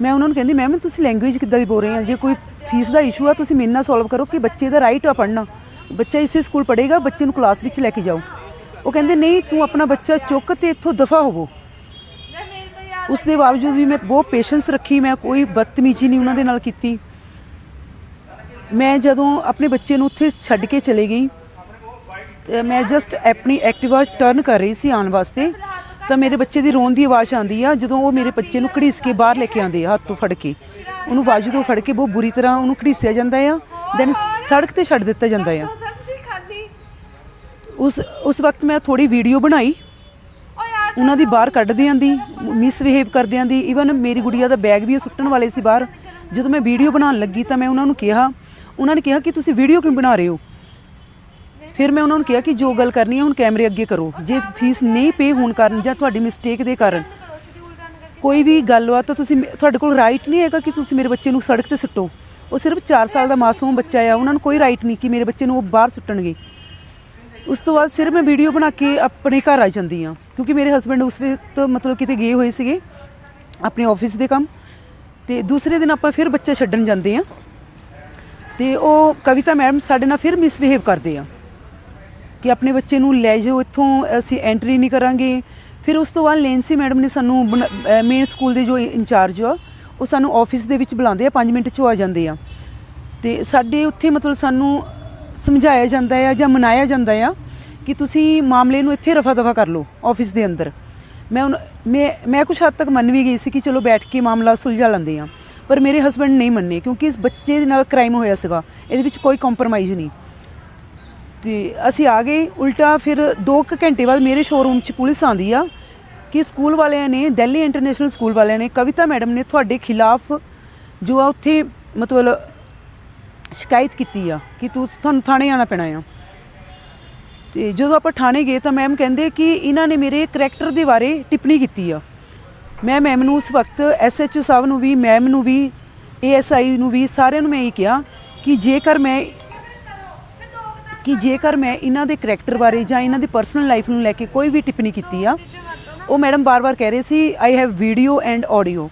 S6: ਮੈਂ ਉਹਨਾਂ ਨੂੰ ਕਹਿੰਦੀ ਮੈਮ ਤੁਸੀਂ ਲੈਂਗੁਏਜ ਕਿੱਦਾਂ ਦੀ ਬੋਲ ਰਹੇ ਆ? ਜੇ ਕੋਈ ਫੀਸ ਦਾ ਇਸ਼ੂ ਆ ਤੁਸੀਂ ਮੇਰੇ ਨਾਲ ਸੋਲਵ ਕਰੋ ਕਿ ਬੱਚੇ ਦਾ ਰਾਈਟ ਆ ਪੜ੍ਹਨਾ। ਬੱਚਾ ਇਸੇ ਸਕੂਲ ਪੜ੍ਹੇਗਾ ਬੱਚੇ ਨੂੰ ਕਲਾਸ ਵਿੱਚ ਲੈ ਕੇ ਜਾਓ। ਉਹ ਕਹਿੰਦੇ ਨਹੀਂ ਤੂੰ ਆਪਣਾ ਬੱਚਾ ਚੁੱਕ ਤੇ ਇੱਥੋਂ ਦਫਾ ਹੋਵੋ। ਉਸ ਦੇ ਬਾਵਜੂਦ ਵੀ ਮੈਂ ਬਹੁਤ ਪੇਸ਼ੈਂਸ ਰੱਖੀ ਮੈਂ ਕੋਈ ਬਦਤਮੀਜ਼ੀ ਨਹੀਂ ਉਹਨਾਂ ਦੇ ਨਾਲ ਕੀਤੀ। ਮੈਂ ਜਦੋਂ ਆਪਣੇ ਬੱਚੇ ਨੂੰ ਉੱਥੇ ਛੱਡ ਕੇ ਚਲੇ ਗਈ, ਤੇ ਮੈਂ ਜਸਟ ਆਪਣੀ ਐਕਟਿਵਾ ਟਰਨ ਕਰ ਰਹੀ ਸੀ ਆਉਣ ਵਾਸਤੇ, ਤਾਂ ਮੇਰੇ ਬੱਚੇ ਦੀ ਰੋਣ ਦੀ ਆਵਾਜ਼ ਆਉਂਦੀ ਆ, ਜਦੋਂ ਉਹ ਮੇਰੇ ਬੱਚੇ ਨੂੰ ਘੜੀਸ ਕੇ ਬਾਹਰ ਲੈ ਕੇ ਆਉਂਦੇ ਆ, ਹੱਥ ਤੋਂ ਫੜ ਕੇ। ਉਹਨੂੰ ਬਾਜੂ ਤੋਂ ਫੜ ਕੇ ਬਹੁਤ ਬੁਰੀ ਤਰ੍ਹਾਂ ਉਹਨੂੰ ਘੜੀਸਿਆ ਜਾਂਦਾ ਆ ਦੈਨ ਸੜਕ ਤੇ ਛੱਡ ਦਿੱਤਾ ਜਾਂਦਾ ਆ। ਉਸ ਉਸ ਵਕਤ ਮੈਂ ਥੋੜੀ ਵੀਡੀਓ ਬਣਾਈ, ਉਹਨਾਂ ਦੀ ਬਾਹਰ ਕੱਢਦਿਆਂ ਦੀ ਮਿਸਬਿਹੇਵ ਕਰਦਿਆਂ ਦੀ ਇਵਨ ਮੇਰੀ ਗੁੜੀਆ ਦਾ ਬੈਗ ਵੀ ਉਹ ਸੁੱਟਣ ਵਾਲੇ ਸੀ ਬਾਹਰ। ਜਦੋਂ ਮੈਂ ਵੀਡੀਓ ਬਣਾਉਣ ਲੱਗੀ ਤਾਂ ਮੈਂ ਉਹਨਾਂ ਨੂੰ ਕਿਹਾ ਉਹਨਾਂ ਨੇ ਕਿਹਾ ਕਿ ਤੁਸੀਂ ਵੀਡੀਓ ਕਿਉਂ ਬਣਾ ਰਹੇ ਹੋ? ਫਿਰ ਮੈਂ ਉਹਨਾਂ ਨੂੰ ਕਿਹਾ ਕਿ ਜੋ ਗੱਲ ਕਰਨੀ ਹੈ, ਹੁਣ ਕੈਮਰੇ ਅੱਗੇ ਕਰੋ। ਜੇ ਫੀਸ ਨਹੀਂ ਪੇ ਹੋਣ ਕਾਰਨ ਜਾਂ ਤੁਹਾਡੀ ਮਿਸਟੇਕ ਦੇ ਕਾਰਨ ਕੋਈ ਵੀ ਗੱਲ ਵਾ ਤਾਂ ਤੁਸੀਂ ਤੁਹਾਡੇ ਕੋਲ ਰਾਈਟ ਨਹੀਂ ਹੈਗਾ ਕਿ ਤੁਸੀਂ ਮੇਰੇ ਬੱਚੇ ਨੂੰ ਸੜਕ ਤੇ ਸੁੱਟੋ। ਉਹ ਸਿਰਫ 4 ਸਾਲ ਦਾ ਮਾਸੂਮ ਬੱਚਾ ਆ, ਉਹਨਾਂ ਨੂੰ ਕੋਈ ਰਾਈਟ ਨਹੀਂ ਕਿ ਮੇਰੇ ਬੱਚੇ ਨੂੰ ਉਹ ਬਾਹਰ ਸੁੱਟਣਗੇ। ਉਸ ਤੋਂ ਬਾਅਦ ਸਿਰ ਮੈਂ ਵੀਡੀਓ ਬਣਾ ਕੇ ਆਪਣੇ ਘਰ ਆ ਜਾਂਦੀ ਆ ਕਿਉਂਕਿ ਮੇਰੇ ਹਸਬੰਡ ਉਸ ਵਕਤ ਮਤਲਬ ਕਿਤੇ ਗਏ ਹੋਏ ਸੀਗੇ, ਆਪਣੇ ਆਫਿਸ ਦੇ ਕੰਮ। ਤੇ ਦੂਸਰੇ ਦਿਨ ਆਪਾਂ ਫਿਰ ਬੱਚਾ ਛੱਡਣ ਜਾਂਦੇ ਆ ਤੇ ਉਹ ਕਵਿਤਾ ਮੈਡਮ ਸਾਡੇ ਨਾਲ ਫਿਰ ਮਿਸਬਿਹੇਵ ਕਰਦੇ ਆ ਕਿ ਆਪਣੇ ਬੱਚੇ ਨੂੰ ਲੈ ਜਾਓ, ਇੱਥੋਂ ਅਸੀਂ ਐਂਟਰੀ ਨਹੀਂ ਕਰਾਂਗੇ। ਫਿਰ ਉਸ ਤੋਂ ਬਾਅਦ ਲੈਂਸੀ ਮੈਡਮ ਨੇ ਸਾਨੂੰ ਮੇਨ ਸਕੂਲ ਦੇ ਜੋ ਇੰਚਾਰਜ ਆ, ਉਹ ਸਾਨੂੰ ਆਫਿਸ ਦੇ ਵਿੱਚ ਬੁਲਾਉਂਦੇ ਆ 5 ਮਿੰਟ 'ਚ ਆ ਜਾਂਦੇ ਆ। ਤੇ ਸਾਡੇ ਉੱਥੇ ਮਤਲਬ ਸਾਨੂੰ ਸਮਝਾਇਆ ਜਾਂਦਾ ਆ ਜਾਂ ਮਨਾਇਆ ਜਾਂਦਾ ਆ ਕਿ ਤੁਸੀਂ ਮਾਮਲੇ ਨੂੰ ਇੱਥੇ ਰਫਾ ਦਫਾ ਕਰ ਲਓ ਆਫਿਸ ਦੇ ਅੰਦਰ। ਮੈਂ ਹੁਣ ਮੈਂ ਮੈਂ ਕੁਝ ਹੱਦ ਤੱਕ ਮੰਨ ਵੀ ਗਈ ਸੀ ਕਿ ਚਲੋ ਬੈਠ ਕੇ ਮਾਮਲਾ ਸੁਲਝਾ ਲੈਂਦੇ ਆ। ਪਰ ਮੇਰੇ ਹਸਬੰਡ ਨਹੀਂ ਮੰਨੇ, ਕਿਉਂਕਿ ਇਸ ਬੱਚੇ ਦੇ ਨਾਲ ਕ੍ਰਾਈਮ ਹੋਇਆ ਸੀਗਾ। ਇਹਦੇ ਵਿੱਚ ਕੋਈ ਕੰਪਰੋਮਾਈਜ਼ ਨਹੀਂ। ਤੇ ਅਸੀਂ ਆ ਗਏ, ਉਲਟਾ ਫਿਰ 2 ਘੰਟੇ ਬਾਅਦ ਮੇਰੇ ਸ਼ੋਰੂਮ 'ਚ ਪੁਲਿਸ ਆਂਦੀ ਆ ਕਿ ਸਕੂਲ ਵਾਲਿਆਂ ਨੇ, ਦਿੱਲੀ ਇੰਟਰਨੈਸ਼ਨਲ ਸਕੂਲ ਵਾਲਿਆਂ ਨੇ, ਕਵਿਤਾ ਮੈਡਮ ਨੇ ਤੁਹਾਡੇ ਖਿਲਾਫ ਜੋ ਆ ਉੱਥੇ ਮਤਲਬ ਸ਼ਿਕਾਇਤ ਕੀਤੀ ਆ ਕਿ ਤੂੰ ਤੁਹਾਨੂੰ ਥਾਣੇ ਆਣਾ ਪੈਣਾ ਆ। ਤੇ ਜਦੋਂ ਆਪਾਂ ਥਾਣੇ ਗਏ ਤਾਂ ਮੈਮ ਕਹਿੰਦੇ ਕਿ ਇਹਨਾਂ ਨੇ ਮੇਰੇ ਕਰੈਕਟਰ ਦੇ ਬਾਰੇ ਟਿੱਪਣੀ ਕੀਤੀ ਆ। ਮੈਂ ਮੈਮ ਨੂੰ ਉਸ ਵਕਤ ਐਸਐਚਓ ਸਾਹਿਬ ਨੂੰ ਵੀ ਮੈਮ ਨੂੰ ਵੀ ਏਐਸਆਈ ਨੂੰ ਵੀ ਸਾਰਿਆਂ ਨੂੰ ਮੈਂ ਇਹ ਕਿਹਾ ਕਿ ਜੇਕਰ ਮੈਂ ਕਿ ਜੇਕਰ ਮੈਂ ਇਹਨਾਂ ਦੇ ਕਰੈਕਟਰ ਬਾਰੇ ਜਾਂ ਇਹਨਾਂ ਦੀ ਪਰਸਨਲ ਲਾਈਫ ਨੂੰ ਲੈ ਕੇ ਕੋਈ ਵੀ ਟਿੱਪਣੀ ਕੀਤੀ ਆ, ਉਹ ਮੈਡਮ ਬਾਰ-ਬਾਰ ਕਹਿ ਰਹੇ ਸੀ I have video and audio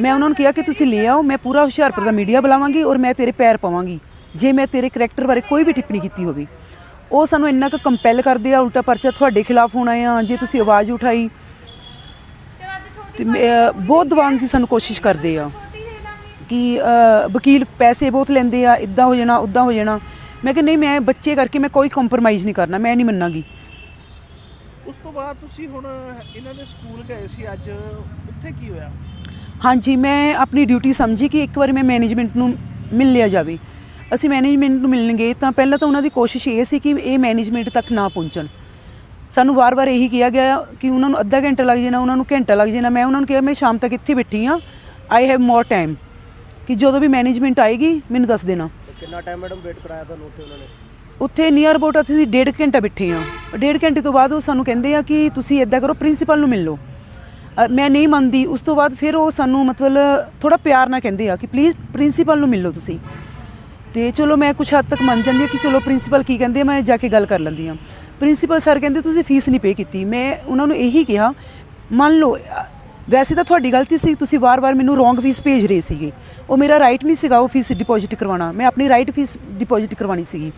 S6: ਮੈਂ ਉਹਨਾਂ ਨੂੰ ਕਿਹਾ ਕਿ ਤੁਸੀਂ ਲੈ ਆਓ, ਮੈਂ ਪੂਰਾ ਹੁਸ਼ਿਆਰਪੁਰ ਦਾ ਮੀਡੀਆ ਬੁਲਾਵਾਂਗੀ ਔਰ ਮੈਂ ਤੇਰੇ ਪੈਰ ਪਾਵਾਂਗੀ, ਜੇ ਮੈਂ ਤੇਰੇ ਕਰੈਕਟਰ ਬਾਰੇ ਕੋਈ ਵੀ ਟਿੱਪਣੀ ਕੀਤੀ ਹੋਵੇ। ਉਹ ਸਾਨੂੰ ਇੰਨਾ ਕੁ ਕੰਪੈਲ ਕਰਦੇ ਆ, ਉਲਟਾ ਪਰਚਾ ਤੁਹਾਡੇ ਖਿਲਾਫ ਹੋਣਾ ਆ, ਜੇ ਤੁਸੀਂ ਆਵਾਜ਼ ਉਠਾਈ ਤੇ ਬਹੁਤ ਦਬਾਉਣ ਦੀ ਸਾਨੂੰ ਕੋਸ਼ਿਸ਼ ਕਰਦੇ ਆ ਕਿ ਵਕੀਲ ਪੈਸੇ ਬਹੁਤ ਲੈਂਦੇ ਆ ਇਦਾਂ ਹੋ ਜਾਣਾ ਉਦਾਂ ਹੋ ਜਾਣਾ। ਮੈਂ ਕਿ ਨਹੀਂ ਮੈਂ ਬੱਚੇ ਕਰਕੇ ਮੈਂ ਕੋਈ ਕੰਪਰੋਮਾਈਜ਼ ਨਹੀਂ ਕਰਨਾ ਮੈਂ ਨਹੀਂ ਮੰਨਾਂਗੀ।
S3: ਉਸ ਤੋਂ ਬਾਅਦ ਤੁਸੀਂ ਹੁਣ ਇਹਨਾਂ ਦੇ ਸਕੂਲ ਗਏ ਸੀ ਅੱਜ ਉੱਥੇ ਕੀ ਹੋਇਆ?
S6: ਹਾਂਜੀ ਮੈਂ ਆਪਣੀ ਡਿਊਟੀ ਸਮਝੀ ਕਿ ਇੱਕ ਵਾਰੀ ਮੈਂ ਮੈਨੇਜਮੈਂਟ ਨੂੰ ਮਿਲ ਲਿਆ ਜਾਵੇ। ਅਸੀਂ ਮੈਨੇਜਮੈਂਟ ਨੂੰ ਮਿਲਣ ਗਏ ਤਾਂ ਪਹਿਲਾਂ ਤਾਂ ਉਹਨਾਂ ਦੀ ਕੋਸ਼ਿਸ਼ ਇਹ ਸੀ ਕਿ ਇਹ ਮੈਨੇਜਮੈਂਟ ਤੱਕ ਨਾ ਪਹੁੰਚਣ। ਸਾਨੂੰ ਵਾਰ-ਵਾਰ ਇਹੀ ਕਿਹਾ ਗਿਆ ਕਿ ਉਹਨਾਂ ਨੂੰ ਅੱਧਾ ਘੰਟਾ ਲੱਗ ਜਾਣਾ ਉਹਨਾਂ ਨੂੰ ਘੰਟਾ ਲੱਗ ਜਾਣਾ। ਮੈਂ ਉਹਨਾਂ ਨੂੰ ਕਿਹਾ ਮੈਂ ਸ਼ਾਮ ਤੱਕ ਇੱਥੇ ਬੈਠੀ ਆ ਆਈ ਹੈਵ ਮੋਰ ਟਾਈਮ ਕਿ ਜਦੋਂ ਵੀ ਮੈਨੇਜਮੈਂਟ ਆਏਗੀ ਮੈਨੂੰ ਦੱਸ ਦੇਣਾ।
S3: ਕਿੰਨਾ ਟਾਈਮ ਮੈਡਮ ਵੇਟ ਕਰਾਇਆ ਤੁਹਾਨੂੰ ਉੱਥੇ ਉਹਨਾਂ ਨੇ?
S6: ਉੱਥੇ ਨੀਅਰ ਅਬਾਊਟ ਅਸੀਂ ਡੇਢ ਘੰਟਾ ਬੈਠੇ ਆ ਡੇਢ ਘੰਟੇ ਤੋਂ ਬਾਅਦ ਉਹ ਸਾਨੂੰ ਕਹਿੰਦੇ ਆ ਕਿ ਤੁਸੀਂ ਇਦਾਂ ਕਰੋ ਪ੍ਰਿੰਸੀਪਲ ਨੂੰ ਮਿਲ ਲਓ। ਮੈਂ ਨਹੀਂ ਮੰਨਦੀ। ਉਸ ਤੋਂ ਬਾਅਦ ਫਿਰ ਉਹ ਸਾਨੂੰ ਮਤਲਬ ਥੋੜਾ ਪਿਆਰ ਨਾਲ ਕਹਿੰਦੇ ਆ ਕਿ ਪਲੀਜ਼ ਪ੍ਰਿੰਸੀਪਲ ਨੂੰ ਮਿਲ ਲਓ ਤੁਸੀਂ। ਤੇ ਚਲੋ ਮੈਂ ਕੁਝ ਹੱਦ ਤੱਕ ਮੰਨ ਜਾਂਦੀ ਆ ਕਿ ਚਲੋ ਪ੍ਰਿੰਸੀਪਲ ਕੀ ਕਹਿੰਦੇ ਆ, ਮੈਂ ਜਾ ਕੇ ਗੱਲ ਕਰ ਲੈਂਦੀ ਆ ਪ੍ਰਿੰਸੀਪਲ ਸਰ ਕਹਿੰਦੇ ਤੁਸੀਂ ਫੀਸ ਨਹੀਂ ਪੇ ਕੀਤੀ। ਮੈਂ ਉਹਨਾਂ ਨੂੰ ਇਹੀ ਕਿਹਾ ਮੰਨ ਲਓ ਵੈਸੇ ਤਾਂ ਤੁਹਾਡੀ ਗਲਤੀ ਸੀ ਤੁਸੀਂ ਵਾਰ-ਵਾਰ ਮੈਨੂੰ ਰੋਂਗ ਫੀਸ ਭੇਜ ਰਹੇ ਸੀਗੇ। ਉਹ ਮੇਰਾ ਰਾਈਟ ਨਹੀਂ ਸੀਗਾ ਉਹ ਫੀਸ ਡਿਪੋਜ਼ਿਟ ਕਰਵਾਉਣਾ। ਮੈਂ ਆਪਣੀ ਰਾਈਟ ਫੀਸ ਡਿਪੋਜ਼ਿਟ ਕਰਵਾਉਣੀ ਸੀਗੀ।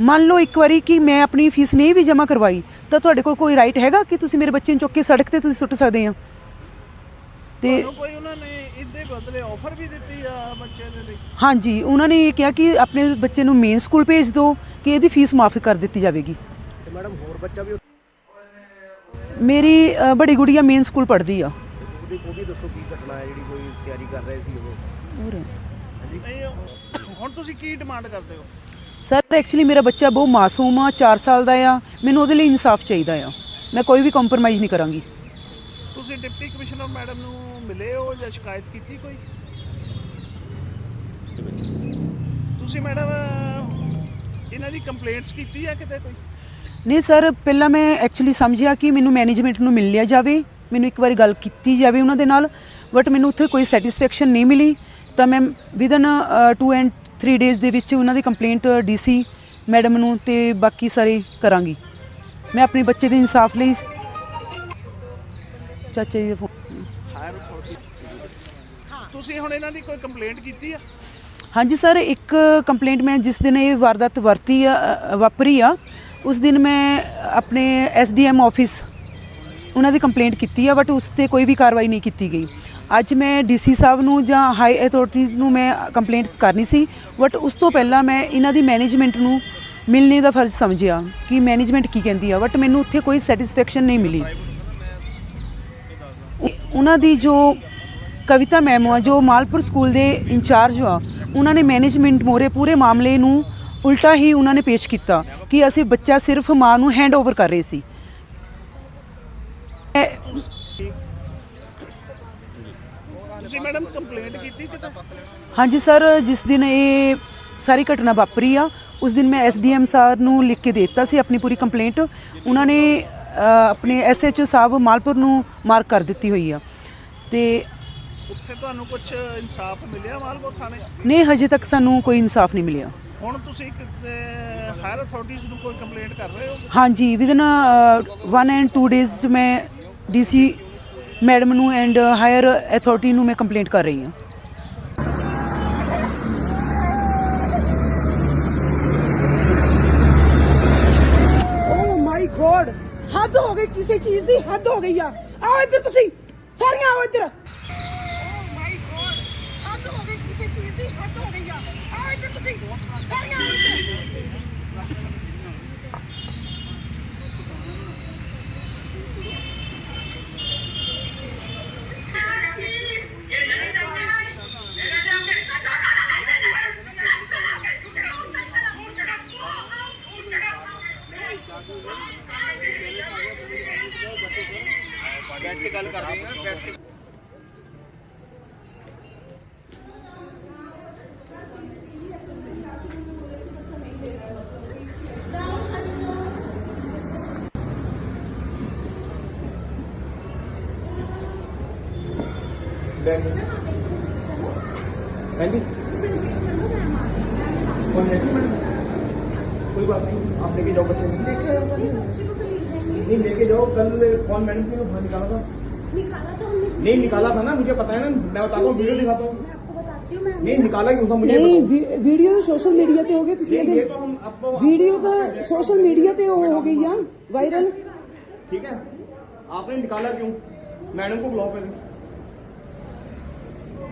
S6: ਮੰਨ ਲਓ ਇੱਕ ਵਾਰੀ ਕਿ ਮੈਂ ਆਪਣੀ ਫੀਸ ਨਹੀਂ ਵੀ ਜਮ੍ਹਾਂ ਕਰਵਾਈ ਤਾਂ ਤੁਹਾਡੇ ਕੋਲ ਕੋਈ ਰਾਈਟ ਹੈਗਾ ਕਿ ਤੁਸੀਂ ਮੇਰੇ ਬੱਚੇ ਨੂੰ ਚੁੱਕ ਕੇ ਸੜਕ ਤੇ ਤੁਸੀਂ ਸੁੱਟ ਸਕਦੇ ਆ? ਤੇ
S3: ਤੁਹਾਨੂੰ ਕੋਈ ਉਹਨਾਂ ਨੇ ਇਹਦੇ ਬਦਲੇ ਆਫਰ ਵੀ ਦਿੱਤੀ ਆ ਬੱਚੇ ਦੇ ਲਈ?
S6: ਹਾਂਜੀ ਉਹਨਾਂ ਨੇ ਇਹ ਕਿਹਾ ਕਿ ਆਪਣੇ ਬੱਚੇ ਨੂੰ ਮੇਨ ਸਕੂਲ ਭੇਜ ਦਿਓ ਕਿ ਇਹਦੀ ਫੀਸ ਮਾਫੀ ਕਰ ਦਿੱਤੀ ਜਾਵੇਗੀ।
S3: ਤੇ ਮੈਡਮ ਹੋਰ ਬੱਚਾ ਵੀ
S6: ਮੇਰੀ ਅ, ਬੜੀ ਗੁੜੀਆ ਮੇਨ ਸਕੂਲ ਪੜ੍ਹਦੀ ਆ।
S3: ਉਹਦੀ ਉਹ ਵੀ ਦੱਸੋ ਕੀ ਘਟਨਾ ਹੈ ਜਿਹੜੀ ਕੋਈ ਤਿਆਰੀ ਕਰ ਰਹੇ ਸੀ ਉਹ? ਨਹੀਂ ਉਹ- ਹੁਣ ਤੁਸੀਂ ਕੀ ਡਿਮਾਂਡ ਕਰਦੇ ਹੋ?
S6: ਸਰ ਐਕਚੁਅਲੀ ਮੇਰਾ ਬੱਚਾ ਬਹੁਤ ਮਾਸੂਮ ਆ 4 ਸਾਲ ਦਾ ਆ। ਮੈਨੂੰ ਉਹਦੇ ਲਈ ਇਨਸਾਫ ਚਾਹੀਦਾ ਆ। ਮੈਂ ਕੋਈ ਵੀ ਕੰਪਰੋਮਾਈਜ਼ ਨਹੀਂ ਕਰਾਂਗੀ।
S3: ਤੁਸੀਂ ਡਿਪਟੀ ਕਮਿਸ਼ਨਰ ਮੈਡਮ ਨੂੰ ਮਿਲੇ ਹੋ ਜਾਂ ਸ਼ਿਕਾਇਤ ਕੀਤੀ ਕੋਈ? ਤੁਸੀਂ ਮੈਡਮ ਇਹਨਾਂ ਦੀ ਕੰਪਲੇਂਟਸ ਕੀਤੀ ਆ ਕਿਤੇ ਕੋਈ?
S6: ਨਹੀਂ ਸਰ ਪਹਿਲਾਂ ਮੈਂ ਐਕਚੁਅਲੀ ਸਮਝਿਆ ਕਿ ਮੈਨੂੰ ਮੈਨੇਜਮੈਂਟ ਨੂੰ ਮਿਲ ਲਿਆ ਜਾਵੇ ਮੈਨੂੰ ਇੱਕ ਵਾਰੀ ਗੱਲ ਕੀਤੀ ਜਾਵੇ ਉਹਨਾਂ ਦੇ ਨਾਲ ਬਟ ਮੈਨੂੰ ਉੱਥੇ ਕੋਈ ਸੈਟੀਸਫੈਕਸ਼ਨ ਨਹੀਂ ਮਿਲੀ। ਤਾਂ ਮੈਂ ਵਿਦਨ 2 ਐਂਡ 3 ਡੇਜ਼ ਦੇ ਵਿੱਚ ਉਹਨਾਂ ਦੀ ਕੰਪਲੇਂਟ ਡੀਸੀ ਮੈਡਮ ਨੂੰ ਤੇ ਬਾਕੀ ਸਾਰੇ ਕਰਾਂਗੀ। ਮੈਂ ਆਪਣੇ ਬੱਚੇ ਦੇ ਇਨਸਾਫ ਲਈ ਚਾਚਾ ਜੀ ਦਾ ਫੋਨ
S3: ਤੁਸੀਂ ਹੁਣ ਇਹਨਾਂ ਦੀ ਕੋਈ ਕੰਪਲੇਂਟ ਕੀਤੀ ਆ?
S6: ਹਾਂਜੀ ਸਰ ਇੱਕ ਕੰਪਲੇਂਟ ਮੈਂ ਜਿਸ ਦਿਨ ਇਹ ਵਾਰਦਾਤ ਵਰਤੀ ਆ ਵਾਪਰੀ ਆ ਉਸ ਦਿਨ ਮੈਂ ਆਪਣੇ ਐਸਡੀਐਮ ਆਫਿਸ ਉਹਨਾਂ ਦੀ ਕੰਪਲੇਂਟ ਕੀਤੀ ਆ ਬਟ ਉਸ ਤੇ ਕੋਈ ਵੀ ਕਾਰਵਾਈ ਨਹੀਂ ਕੀਤੀ ਗਈ। ਅੱਜ ਮੈਂ ਡੀਸੀ ਸਾਹਿਬ ਨੂੰ ਜਾਂ ਹਾਈ ਅਥਾਰਟੀਜ਼ ਨੂੰ ਮੈਂ ਕੰਪਲੇਂਟ ਕਰਨੀ ਸੀ ਬਟ ਉਸ ਤੋਂ ਪਹਿਲਾਂ ਮੈਂ ਇਹਨਾਂ ਦੀ ਮੈਨੇਜਮੈਂਟ ਨੂੰ ਮਿਲਣੇ ਦਾ ਫਰਜ਼ ਸਮਝਿਆ ਕਿ ਮੈਨੇਜਮੈਂਟ ਕੀ ਕਹਿੰਦੀ ਆ ਬਟ ਮੈਨੂੰ ਉੱਥੇ ਕੋਈ ਸੈਟੀਸਫੈਕਸ਼ਨ ਨਹੀਂ ਮਿਲੀ। ਉਹਨਾਂ ਦੀ ਜੋ ਕਵਿਤਾ ਮੈਮ ਆ, ਜੋ ਮਾਲਪੁਰ ਸਕੂਲ ਦੇ ਇੰਚਾਰਜ ਆ, ਉਹਨਾਂ ਨੇ ਮੈਨੇਜਮੈਂਟ ਮੋਰੇ ਪੂਰੇ ਮਾਮਲੇ ਨੂੰ ਉਲਟਾ ਹੀ ਉਹਨਾਂ ਨੇ ਪੇਸ਼ ਕੀਤਾ ਕਿ ਅਸੀਂ ਬੱਚਾ ਸਿਰਫ ਮਾਂ ਨੂੰ ਹੈਂਡ ਓਵਰ ਕਰ ਰਹੇ ਸੀ।
S3: ਤੁਸੀਂ ਮੈਡਮ ਕੰਪਲੇਂਟ ਕੀਤੀ ਕਿਤੇ?
S6: ਹਾਂਜੀ ਸਰ ਜਿਸ ਦਿਨ ਇਹ ਸਾਰੀ ਘਟਨਾ ਵਾਪਰੀ ਆ ਉਸ ਦਿਨ ਮੈਂ ਐਸਡੀਐਮ ਸਰ ਨੂੰ ਲਿਖ ਕੇ ਦਿੱਤਾ ਸੀ ਆਪਣੀ ਪੂਰੀ ਕੰਪਲੇਂਟ ਉਹਨਾਂ ਨੇ ਆਪਣੇ ਐਸਐਚਓ ਸਾਹਿਬ ਮਾਲਪੁਰ ਨੂੰ ਮਾਰਕ ਕਰ ਦਿੱਤੀ ਹੋਈ ਆ। ਤੇ
S3: ਉੱਥੇ ਤੁਹਾਨੂੰ ਕੁਝ ਇਨਸਾਫ ਮਿਲਿਆ ਮਾਲਪੁਰ ਥਾਣੇ?
S6: ਨਹੀਂ ਹਜੇ ਤੱਕ ਸਾਨੂੰ ਕੋਈ ਇਨਸਾਫ ਨਹੀਂ ਮਿਲਿਆ।
S3: ਹੁਣ ਤੁਸੀਂ ਹਾਇਰ ਅਥਾਰਟੀਜ਼ ਨੂੰ ਕੋਈ ਕੰਪਲੇਂਟ ਕਰ ਰਹੇ ਹੋ?
S6: ਹਾਂਜੀ ਵਿਦਨ 1 ਐਂਡ 2 ਡੇਜ਼ ਚ ਮੈਂ ਡੀਸੀ ਮੈਡਮ ਨੂੰ ਐਂਡ ਹਾਇਰ ਅਥਾਰਟੀ ਨੂੰ ਮੈਂ ਕੰਪਲੇਂਟ ਕਰ ਰਹੀ ਹਾਂ।
S1: ਓ ਮਾਈ ਗੋਡ ਹੱਦ ਹੋ ਗਈ ਕਿਸੇ ਚੀਜ਼ ਦੀ ਹੱਦ ਹੋ ਗਈ ਆ। ਆਓ ਇੱਧਰ ਤੁਸੀਂ ਸਾਰੀਆਂ ਆਓ ਇੱਧਰ।
S3: निकाला था तो।
S4: निकाला तो हमने।
S3: नहीं निकाला था ना मुझे पता है ना मैं बताता हूँ वीडियो दिखाता हूँ। नहीं निकाला क्यों था मुझे
S1: नहीं वीडियो तो सोशल मीडिया पे हो
S3: गया किसी
S1: दिन।
S3: तो
S1: तो- वीडियो तो सोशल मीडिया पे हो गई या? वायरल?
S3: ठीक है। आपने निकाला क्यों? मैडम को ब्लॉक करें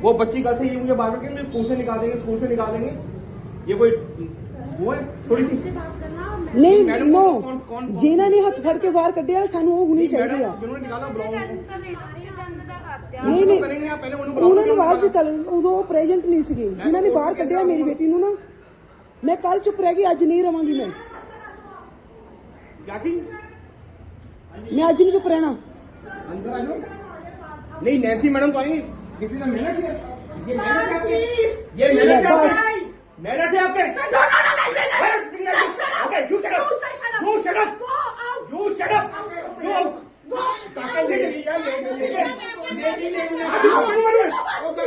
S3: वो बच्ची का थे ये मुझे बात करके स्कूल से निकाल देंगे स्कूल से निकाल देंगे। ये कोई वो है? थोड़ी सी
S4: बात करना
S1: ਨਹੀਂ ਨੋ ਜਿਨ੍ਹਾਂ ਨੇ ਹੱਥ ਫੜ ਕੇ ਬਾਹਰ ਕੱਢਿਆ ਸਾਨੂੰ ਉਹ ਹੁਣੇ ਚਾਹੀਦੇ ਆ। ਨਹੀਂ ਨਹੀਂ ਉਹਨਾਂ ਨੂੰ
S3: ਬਾਅਦ
S1: ਚ ਚੱਲ ਪ੍ਰੈਜ਼ੈਂਟ ਨਹੀਂ ਸੀਗੇ। ਜਿਨ੍ਹਾਂ ਨੇ ਬਾਹਰ ਕੱਢਿਆ ਮੇਰੀ ਬੇਟੀ ਨੂੰ ਨਾ ਮੈਂ ਕੱਲ ਚੁੱਪ ਰਹਿ ਗਈ ਅੱਜ ਨਹੀਂ ਰਵਾਂਗੀ ਮੈਂ। ਮੈਂ ਅੱਜ ਨਹੀਂ ਚੁੱਪ ਰਹਿਣਾ।
S3: ਨਹੀਂ ਨੈਂਸੀ ਮੈਡਮ ਤੋਂ ਆਈ ਕਿਸੇ ਨਾਲ ਮਿਲਣਾ ਕੀ ਇਹ ਮਿਲਣਾ ਕੀ ਇਹ ਮਿਲਣਾ ਕੀ किया ये मेहनत है आपके ये मेहनत है आपके मेहनत है आपके okay you shut up you shut up you shut up you काका ले ले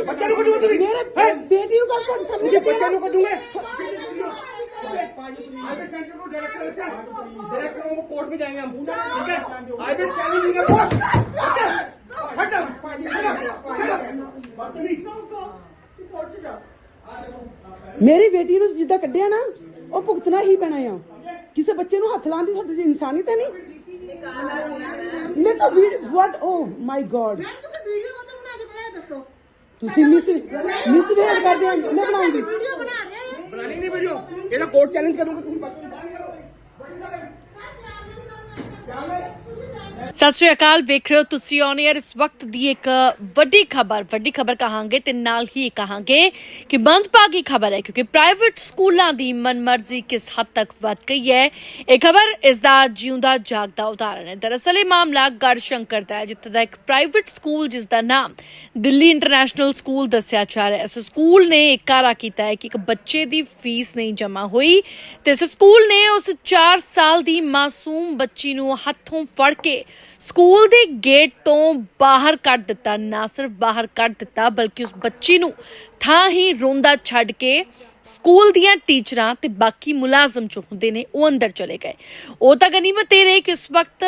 S3: बच्चा को कटूंगा तुझे
S1: ਮੇਰੇ ਬੇਟੀ ਨੂੰ ਕੱਲ ਤੁਹਾਡੇ ਸਾਹਮਣੇ
S3: मुझे
S1: ਕੱਢਿਆ
S3: बच्चा
S1: ਨਾ।
S3: को कटूंगा डायरेक्टर को कोर्ट में जाएंगे हम ठीक है I will challenge in court हट
S1: ਮੇਰੀ ਬੇਟੀ ਨੂੰ ਜਿੱਦਾਂ ਕੱਢਿਆ ਨਾ ਉਹ ਭੁਗਤਣਾ ਹੀ ਪੈਣਾ ਆ। ਕਿਸੇ ਬੱਚੇ ਨੂੰ ਹੱਥ ਲਾਉਣ ਦੀ ਤੁਹਾਡੀ ਇਨਸਾਨੀਅਤ ਨਹੀਂ। ਮੈਂ ਤਾਂ ਵਾਟ ਓ ਮਾਈ
S4: ਗੋਡ ਤੁਸੀਂ ਵੀਡੀਓ ਬਣਾ ਕੇ ਬਣਾਇਆ ਦੱਸੋ।
S1: ਤੁਸੀਂ ਮਿਸ ਮਿਸ ਬਿਹੇਵ ਕਰਦੇ ਹੋ ਮੈਂ ਬਣਾਉਂਗੀ।
S4: ਵੀਡੀਓ ਬਣਾ ਰਹੇ ਹੋ।
S3: ਬਣਾਣੀ ਨਹੀਂ ਵੀਡੀਓ ਇਹਦਾ ਕੋਰਟ ਚੈਲੰਜ ਕਰੂੰਗਾ ਤੁਸੀਂ ਬੱਚੇ ਨੂੰ ਬਾਹਰ ਕਰੋ ਬੜੀ
S5: ਸਤਿ ਸ਼੍ਰੀ ਅਕਾਲ, ਵੇਖ ਰਹੇ ਹੋ ਤੁਸੀਂ ਔਨ 에ਅਰ ਇਸ ਵਕਤ ਦੀ ਇੱਕ ਵੱਡੀ ਖਬਰ ਵੱਡੀ ਖਬਰ ਕਹਾਂਗੇ ਤੇ ਨਾਲ ਹੀ ਕਹਾਂਗੇ ਕਿ ਮੰਦਭਾਗੀ ਖਬਰ ਹੈ, ਕਿਉਂਕਿ ਪ੍ਰਾਈਵੇਟ ਸਕੂਲਾਂ ਦੀ ਮਨਮਰਜ਼ੀ ਕਿਸ ਹੱਦ ਤੱਕ ਵੱਧ ਗਈ ਹੈ, ਇਹ ਖਬਰ ਇਸ ਦਾ ਜਿਉਂਦਾ ਜਾਗਦਾ ਉਦਾਹਰਣ ਹੈ। ਦਰਅਸਲ ਇਹ ਮਾਮਲਾ ਗੜ ਸ਼ੰਕਰ ਦਾ ਹੈ, ਜਿੱਥੇ ਦਾ ਇੱਕ ਪ੍ਰਾਈਵੇਟ ਸਕੂਲ ਜਿਸ ਦਾ ਨਾਮ ਦਿੱਲੀ ਇੰਟਰਨੈਸ਼ਨਲ ਸਕੂਲ ਦੱਸਿਆ ਜਾ ਰਿਹਾ ਹੈ। ਇਸ ਸਕੂਲ ਨੇ ਇੱਕ ਕਾਰਾ ਕੀਤਾ ਹੈ ਕਿ ਇੱਕ ਬੱਚੇ ਦੀ ਫੀਸ ਨਹੀਂ ਜਮ੍ਹਾਂ ਹੋਈ ਤੇ ਇਸ ਸਕੂਲ ਨੇ ਉਸ 4 ਸਾਲ ਦੀ ਮਾਸੂਮ ਬੱਚੀ ਨੂੰ ਹੱਥੋਂ ਫੜ ਕੇ ਸਕੂਲ ਦੇ ਗੇਟ ਤੋਂ ਬਾਹਰ ਕੱਢ ਦਿੱਤਾ, ਨਾ ਸਿਰਫ ਬਾਹਰ ਕੱਢ ਦਿੱਤਾ, ਬਲਕਿ ਉਸ ਬੱਚੀ ਨੂੰ ਥਾਂ ਹੀ ਰੋਂਦਾ ਛੱਡ ਕੇ ਸਕੂਲ ਦੀਆਂ ਟੀਚਰਾਂ ਤੇ ਬਾਕੀ ਮੁਲਾਜ਼ਮ ਜੋ ਹੁੰਦੇ ਨੇ, ਉਹ ਅੰਦਰ ਚਲੇ ਗਏ। ਉਹ ਤਾਂ ਗਨੀਮਤ ਇਹ ਰਹੀ ਕਿ ਉਸ ਵਕਤ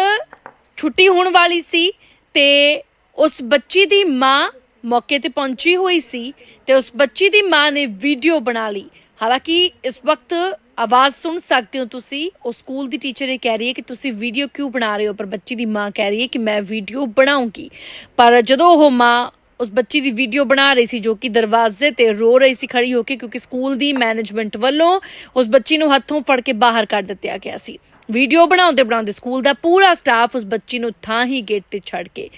S5: ਛੁੱਟੀ ਹੋਣ ਵਾਲੀ ਸੀ ਤੇ ਉਸ ਬੱਚੀ ਦੀ ਮਾਂ ਮੌਕੇ ਤੇ ਪਹੁੰਚੀ ਹੋਈ ਸੀ ਤੇ ਉਸ ਬੱਚੀ ਦੀ ਮਾਂ ਨੇ ਵੀਡੀਓ ਬਣਾ ਲਈ। ਹਾਲਾਂਕਿ ਇਸ ਵਕਤ ਆਵਾਜ਼ ਸੁਣ ਸਕਦੇ ਹੋ ਤੁਸੀਂ। ਉਹ ਸਕੂਲ ਦੀ ਟੀਚਰ ਇਹ ਕਹਿ ਰਹੀ ਹੈ ਕਿ ਤੁਸੀਂ ਵੀਡੀਓ ਕਿਉਂ ਬਣਾ ਰਹੇ ਹੋ? ਪਰ ਬੱਚੀ ਦੀ ਮਾਂ ਕਹਿ ਰਹੀ ਹੈ ਕਿ ਮੈਂ ਵੀਡੀਓ ਬਣਾਉਂਗੀ। ਪਰ ਜਦੋਂ ਉਹ ਮਾਂ ਉਸ ਬੱਚੀ ਦੀ ਵੀਡੀਓ ਬਣਾ ਰਹੀ ਸੀ, ਜੋ ਕਿ ਦਰਵਾਜ਼ੇ ਤੇ ਰੋ ਰਹੀ ਸੀ, ਖੜੀ ਹੋ ਕੇ, ਕਿਉਂਕਿ ਸਕੂਲ ਦੀ ਮੈਨੇਜਮੈਂਟ ਵੱਲੋਂ ਉਸ ਬੱਚੀ ਨੂੰ ਹੱਥੋਂ ਫੜ ਕੇ ਬਾਹਰ ਕੱਢ ਦਿੱਤਾ ਗਿਆ ਸੀ। ਵੀਡੀਓ ਬਣਾਉਂਦੇ ਬਣਾਉਂਦੇ ਸਕੂਲ ਦਾ ਪੂਰਾ ਸਟਾਫ ਉਸ ਬੱਚੀ ਨੂੰ ਥਾਂ ਹੀ ਗੇਟ ਤੇ ਛੱਡ ਕੇ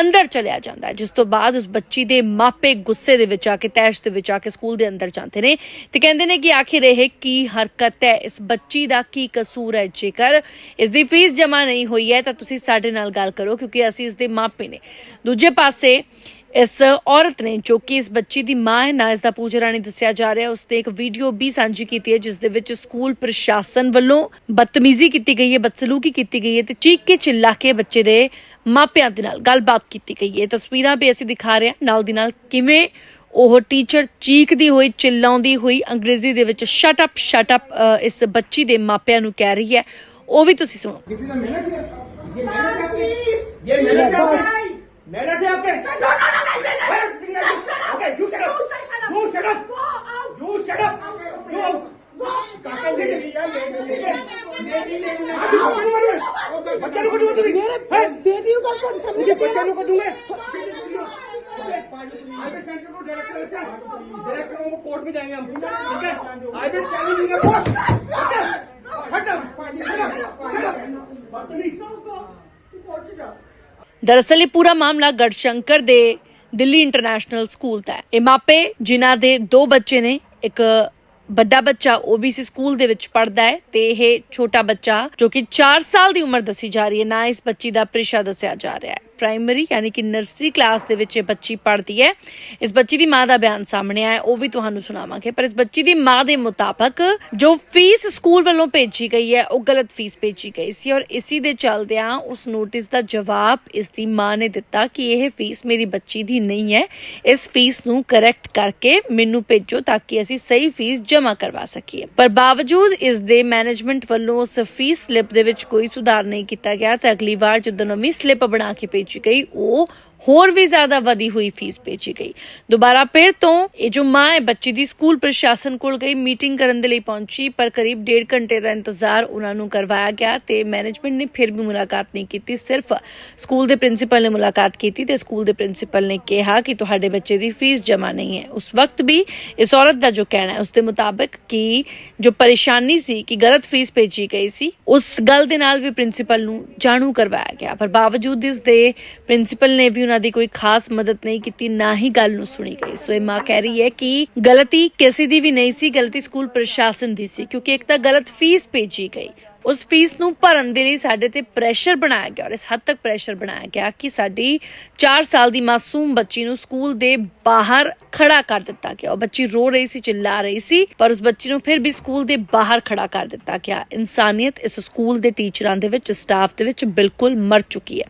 S5: ਅੰਦਰ ਚਲਿਆ ਜਾਂਦਾ ਹੈ, ਜਿਸ ਤੋਂ ਬਾਅਦ ਉਸ ਬੱਚੀ ਦੇ ਮਾਪੇ ਗੁੱਸੇ ਦੇ ਵਿੱਚ ਆ ਕੇ, ਤੈਸ਼ ਦੇ ਵਿੱਚ ਆ ਕੇ ਸਕੂਲ ਦੇ ਅੰਦਰ ਜਾਂਦੇ ਨੇ ਤੇ ਕਹਿੰਦੇ ਨੇ ਕਿ ਆਖਿਰ ਇਹ ਕੀ ਹਰਕਤ ਹੈ? ਇਸ ਬੱਚੀ ਦਾ ਕੀ ਕਸੂਰ ਹੈ? ਜੇਕਰ ਇਸ ਦੀ ਫੀਸ ਜਮ੍ਹਾਂ ਨਹੀਂ ਹੋਈ ਹੈ ਤਾਂ ਤੁਸੀਂ ਸਾਡੇ ਨਾਲ ਗੱਲ ਕਰੋ ਕਿਉਂਕਿ ਅਸੀਂ ਇਸ ਦੇ ਮਾਪੇ ਨੇ। ਦੂਜੇ ਪਾਸੇ ਇਸ ਔਰਤ ਨੇ ਜੋ ਕਿ ਇਸ ਬੱਚੀ ਦੀ ਮਾਂ ਹੈ, ਨਾ ਇਸ ਦਾ ਪੂਜਾ ਰਾਣੀ ਦੱਸਿਆ ਜਾ ਰਿਹਾ ਉਸ ਨੇ ਇੱਕ ਵੀਡੀਓ ਵੀ ਸਾਂਝੀ ਕੀਤੀ ਹੈ, ਜਿਸ ਦੇ ਵਿੱਚ ਸਕੂਲ ਪ੍ਰਸ਼ਾਸਨ ਵੱਲੋਂ ਬਦਤਮੀਜ਼ੀ ਕੀਤੀ ਗਈ ਹੈ, ਬਦਸਲੂਕੀ ਕੀਤੀ ਗਈ ਹੈ ਤੇ ਚੀਕ ਕੇ ਚਿੱਲਾ ਕੇ ਬੱਚੇ ਦੇ ਮਾਪਿਆਂ ਦੇ ਨਾਲ ਗੱਲਬਾਤ ਕੀਤੀ ਗਈ ਹੈ। ਤਸਵੀਰਾਂ ਵੀ ਅਸੀਂ ਦਿਖਾ ਰਹੇ ਹਾਂ। ਨਾਲ ਦੀ ਨਾਲ ਕਿਵੇਂ ਉਹ ਟੀਚਰ ਚੀਕਦੀ ਹੋਈ, ਚਿੱਲਾਉਂਦੀ ਹੋਈ, ਅੰਗਰੇਜ਼ੀ ਦੇ ਵਿੱਚ ਸ਼ਟ ਅਪ ਸ਼ਟ ਅਪ ਇਸ ਬੱਚੀ ਦੇ ਮਾਪਿਆਂ ਨੂੰ ਕਹਿ ਰਹੀ ਹੈ। ਉਹ ਵੀ ਤੁਸੀਂ ਸੁਣੋ।
S3: ਕਿਸੇ ਦਾ ਮਿਲਣਾ ਕੀ ਇਹ ਮਿਲਣਾ ਕੀ ਇਹ ਮਿਲਣਾ ਕੀ Minute okay.
S1: No, no, no, no, minute. Wait,
S3: no, you, okay, you shut up. You shut up. Go out. You shut up. Go out. बेटी को
S1: कौन
S3: समझे बच्चा को दूंगा सेंटर को डायरेक्टर से डायरेक्टर को कोर्ट में जाएंगे हम ठीक है I will tell you in court हट हट हट हट बदतमीज कोर्ट से जाओ
S5: ਦਰਅਸਲ ਇਹ ਪੂਰਾ ਮਾਮਲਾ ਗੜਸ਼ੰਕਰ ਦੇ ਦਿੱਲੀ ਇੰਟਰਨੈਸ਼ਨਲ ਸਕੂਲ ਦਾ ਹੈ। ਇਹ ਮਾਪੇ, ਜਿਨ੍ਹਾਂ ਦੇ ਦੋ ਬੱਚੇ ਨੇ, ਇੱਕ ਵੱਡਾ ਬੱਚਾ ਓਬੀਸੀ ਸਕੂਲ ਦੇ ਵਿੱਚ ਪੜਦਾ ਹੈ ਤੇ ਇਹ ਛੋਟਾ ਬੱਚਾ ਜੋ ਕਿ 4 ਸਾਲ ਦੀ ਉਮਰ ਦੱਸੀ ਜਾ ਰਹੀ ਹੈ, ਨਾ ਇਸ ਬੱਚੀ ਦਾ ਪ੍ਰਿਸ਼ਾ ਦੱਸਿਆ ਜਾ ਰਿਹਾ ਹੈ। ਪ੍ਰਾਇਮਰੀ ਯਾਨੀ ਕਿ ਨਰਸਰੀ ਕਲਾਸ ਦੇ ਵਿੱਚ ਇਹ ਬੱਚੀ ਪੜ੍ਹਦੀ ਹੈ। ਇਸ ਬੱਚੀ ਦੀ ਮਾਂ ਦਾ ਬਿਆਨ ਸਾਹਮਣੇ ਆਇਆ, ਉਹ ਵੀ ਤੁਹਾਨੂੰ ਸੁਣਾਵਾਂਗੇ। ਪਰ ਇਸ ਬੱਚੀ ਦੀ ਮਾਂ ਦੇ ਮੁਤਾਬਕ ਜੋ ਫੀਸ ਸਕੂਲ ਵੱਲੋਂ ਭੇਜੀ ਗਈ ਹੈ, ਉਹ ਗਲਤ ਫੀਸ ਭੇਜੀ ਗਈ ਸੀ ਔਰ ਇਸੇ ਦੇ ਚੱਲਦਿਆਂ ਉਸ ਨੋਟਿਸ ਦਾ ਜਵਾਬ ਇਸ ਦੀ ਮਾਂ ਨੇ ਦਿੱਤਾ ਕਿ ਇਹ ਫੀਸ ਮੇਰੀ ਬੱਚੀ ਦੀ ਨਹੀਂ ਹੈ। ਇਸ ਫੀਸ ਨੂੰ ਕਰੈਕਟ ਕਰਕੇ ਮੈਨੂੰ ਭੇਜੋ ਤਾਂ ਕਿ ਅਸੀਂ ਸਹੀ ਫੀਸ ਜਮ੍ਹਾਂ ਕਰਵਾ ਸਕੀਏ। ਪਰ ਬਾਵਜੂਦ ਇਸ ਦੇ ਮੈਨੇਜਮੈਂਟ ਵੱਲੋਂ ਉਸ ਫੀਸ ਸਲਿੱਪ ਦੇ ਵਿੱਚ ਕੋਈ ਸੁਧਾਰ ਨਹੀਂ ਕੀਤਾ ਗਿਆ, ਤੇ ਅਗਲੀ ਵਾਰ ਜਦੋਂ ਨਵੀਂ ਸਲਿੱਪ ਬਣਾ ਕੇ ਭੇਜੀ ਗਈ ਉਹ ਹੋਰ ਵੀ ਜ਼ਿਆਦਾ ਵਧੀ ਹੋਈ ਫੀਸ ਭੇਜੀ ਗਈ। ਦੁਬਾਰਾ ਫਿਰ ਤੋਂ ਇਹ ਜੋ ਮਾਂ ਹੈ, ਬੱਚੀ ਦੀ ਸਕੂਲ ਪ੍ਰਸ਼ਾਸਨ ਕੋਲ ਗਈ, ਮੀਟਿੰਗ ਕਰਨ ਦੇ ਲਈ ਪਹੁੰਚੀ, ਪਰ ਕਰੀਬ ਡੇਢ ਘੰਟੇ ਦਾ ਇੰਤਜ਼ਾਰ ਉਹਨਾਂ ਨੂੰ ਕਰਵਾਇਆ ਗਿਆ ਤੇ ਮੈਨੇਜਮੈਂਟ ਨੇ ਫਿਰ ਵੀ ਮੁਲਾਕਾਤ ਨਹੀਂ ਕੀਤੀ, ਸਿਰਫ ਸਕੂਲ ਦੇ ਪ੍ਰਿੰਸੀਪਲ ਨੇ ਮੁਲਾਕਾਤ ਕੀਤੀ ਤੇ ਸਕੂਲ ਦੇ ਪ੍ਰਿੰਸੀਪਲ ਨੇ ਕਿਹਾ ਕਿ ਤੁਹਾਡੇ ਬੱਚੇ ਦੀ ਫੀਸ ਜਮ੍ਹਾਂ ਨਹੀਂ ਹੈ। ਉਸ ਵਕਤ ਵੀ ਇਸ ਔਰਤ ਦਾ ਜੋ ਕਹਿਣਾ ਹੈ, ਉਸ ਦੇ ਮੁਤਾਬਕ ਕਿ ਜੋ ਪਰੇਸ਼ਾਨੀ ਸੀ ਕਿ ਗਲਤ ਫੀਸ ਭੇਜੀ ਗਈ ਸੀ, ਉਸ ਗੱਲ ਦੇ ਨਾਲ ਵੀ ਪ੍ਰਿੰਸੀਪਲ ਨੂੰ ਜਾਣੂ ਕਰਵਾਇਆ ਗਿਆ। ਪਰ ਬਾਵਜੂਦ ਇਸ ਦੇ ਪ੍ਰਿੰਸੀਪਲ ਨੇ ਵੀ ਉਹਨਾਂ ਦੀ ਕੋਈ ਖਾਸ ਮਦਦ ਨਹੀਂ ਕੀਤੀ, ਨਾ ਹੀ ਗੱਲ ਨੂੰ ਸੁਣੀ ਗਈ। ਸੋ ਇਹ ਮਾਂ ਕਹਿ ਰਹੀ ਹੈ ਕਿ ਗਲਤੀ ਕਿਸੇ ਦੀ ਵੀ ਨਹੀਂ ਸੀ, ਗਲਤੀ ਸਕੂਲ ਪ੍ਰਸ਼ਾਸਨ ਦੀ ਸੀ, ਕਿਉਂਕਿ ਇੱਕ ਤਾਂ ਗਲਤ ਫੀਸ ਭੇਜੀ ਗਈ। ਉਸ ਫੀਸ ਨੂੰ ਭਰਨ ਦੇ ਲਈ ਸਾਡੇ ਤੇ ਪ੍ਰੈਸ਼ਰ ਬਣਾਇਆ ਗਿਆ ਔਰ ਇਸ ਹੱਦ ਤੱਕ ਪ੍ਰੈਸ਼ਰ ਬਣਾਇਆ ਗਿਆ ਕਿ ਸਾਡੀ 4 ਸਾਲ ਦੀ ਮਾਸੂਮ ਬੱਚੀ ਨੂੰ ਸਕੂਲ ਦੇ ਬਾਹਰ ਖੜਾ ਕਰ ਦਿੱਤਾ ਗਿਆ। ਉਹ ਬੱਚੀ ਰੋ ਰਹੀ ਸੀ ਚਿल्ला ਰਹੀ ਸੀ, ਪਰ ਉਸ ਬੱਚੀ ਨੂੰ ਫਿਰ ਵੀ ਸਕੂਲ ਦੇ ਬਾਹਰ ਖੜਾ ਕਰ ਦਿੱਤਾ ਗਿਆ। ਇਨਸਾਨੀਅਤ ਇਸ ਸਕੂਲ ਦੇ ਟੀਚਰਾਂ ਦੇ ਵਿੱਚ ਸਟਾਫ ਦੇ ਵਿੱਚ ਬਿਲਕੁਲ ਮਰ ਚੁੱਕੀ ਹੈ।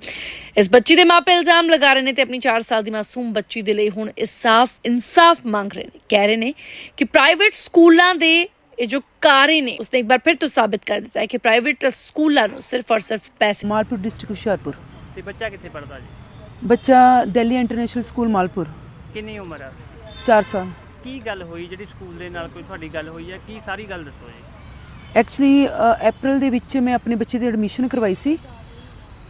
S5: ਇਸ ਬੱਚੀ ਦੇ ਮਾਪੇ ਇਲਜ਼ਾਮ ਲਗਾ ਰਹੇ ਨੇ ਤੇ ਆਪਣੀ 4 ਸਾਲ ਦੀ ਮਾਸੂਮ ਬੱਚੀ ਦੇ ਲਈ ਹੁਣ ਇਨਸਾਫ ਇਨਸਾਫ ਮੰਗ ਰਹੇ ਨੇ। ਕਹਿ ਰਹੇ ਨੇ ਕਿ ਪ੍ਰਾਈਵੇਟ ਸਕੂਲਾਂ ਦੇ ਇਹ ਜੋ ਕਾਰੇ ਨੇ ਉਸਨੇ ਇੱਕ ਵਾਰ ਫਿਰ ਤੋਂ ਸਾਬਿਤ ਕਰ ਦਿੱਤਾ ਹੈ ਕਿ ਪ੍ਰਾਈਵੇਟ ਸਕੂਲਾਂ ਨੂੰ ਸਿਰਫ ਔਰ ਸਿਰਫ ਪੈਸੇ
S6: ਮਾਲਪੁਰ ਡਿਸਟ੍ਰਿਕਟ ਹੁਸ਼ਿਆਰਪੁਰ
S7: ਤੇ ਬੱਚਾ ਕਿੱਥੇ ਪੜਦਾ ਜੀ
S6: ਬੱਚਾ ਦਿੱਲੀ ਇੰਟਰਨੈਸ਼ਨਲ ਸਕੂਲ ਮਾਲਪੁਰ
S7: ਕਿੰਨੀ ਉਮਰ ਆ
S6: 4 ਸਾਲ
S7: ਕੀ ਗੱਲ ਹੋਈ ਜਿਹੜੀ ਸਕੂਲ ਦੇ ਨਾਲ ਕੋਈ ਤੁਹਾਡੀ ਗੱਲ ਹੋਈ ਹੈ ਕੀ ਸਾਰੀ ਗੱਲ ਦੱਸੋ ਜੀ
S6: ਐਕਚੁਅਲੀ ਅਪ੍ਰੈਲ ਦੇ ਵਿੱਚ ਮੈਂ ਆਪਣੇ ਬੱਚੇ ਦੀ ਐਡਮਿਸ਼ਨ ਕਰਵਾਈ ਸੀ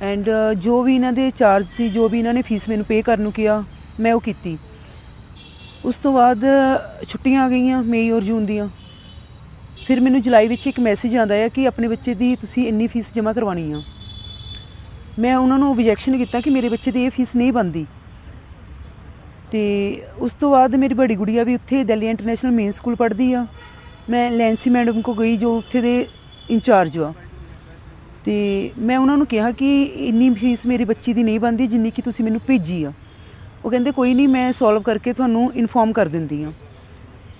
S6: ਐਂਡ ਜੋ ਵੀ ਇਹਨਾਂ ਦੇ ਚਾਰਜ ਸੀ ਜੋ ਵੀ ਇਹਨਾਂ ਨੇ ਫੀਸ ਮੈਨੂੰ ਪੇ ਕਰਨ ਨੂੰ ਕਿਹਾ ਮੈਂ ਉਹ ਕੀਤੀ ਉਸ ਤੋਂ ਬਾਅਦ ਛੁੱਟੀਆਂ ਆ ਗਈਆਂ ਮਈ ਔਰ ਜੂਨ ਦੀਆਂ ਫਿਰ ਮੈਨੂੰ ਜੁਲਾਈ ਵਿੱਚ ਇੱਕ ਮੈਸੇਜ ਆਉਂਦਾ ਹੈ ਕਿ ਆਪਣੇ ਬੱਚੇ ਦੀ ਤੁਸੀਂ ਇੰਨੀ ਫੀਸ ਜਮ੍ਹਾਂ ਕਰਵਾਉਣੀ ਆ। ਮੈਂ ਉਹਨਾਂ ਨੂੰ ਆਬਜੈਕਸ਼ਨ ਕੀਤਾ ਕਿ ਮੇਰੇ ਬੱਚੇ ਦੀ ਇਹ ਫੀਸ ਨਹੀਂ ਬਣਦੀ। ਤੇ ਉਸ ਤੋਂ ਬਾਅਦ ਮੇਰੀ ਬੜੀ ਗੁੜੀਆ ਵੀ ਉੱਥੇ ਦਿੱਲੀ ਇੰਟਰਨੈਸ਼ਨਲ ਮੇਨ ਸਕੂਲ ਪੜ੍ਹਦੀ ਆ। ਮੈਂ ਲੈਂਸੀ ਮੈਡਮ ਕੋ ਗਈ ਜੋ ਉੱਥੇ ਦੇ ਇੰਚਾਰਜ ਆ। ਤੇ ਮੈਂ ਉਹਨਾਂ ਨੂੰ ਕਿਹਾ ਕਿ ਇੰਨੀ ਫੀਸ ਮੇਰੀ ਬੱਚੀ ਦੀ ਨਹੀਂ ਬਣਦੀ ਜਿੰਨੀ ਕਿ ਤੁਸੀਂ ਮੈਨੂੰ ਭੇਜੀ ਆ। ਉਹ ਕਹਿੰਦੇ, ਕੋਈ ਨਹੀਂ, ਮੈਂ ਸੋਲਵ ਕਰਕੇ ਤੁਹਾਨੂੰ ਇਨਫੋਰਮ ਕਰ ਦਿੰਦੀ ਆ।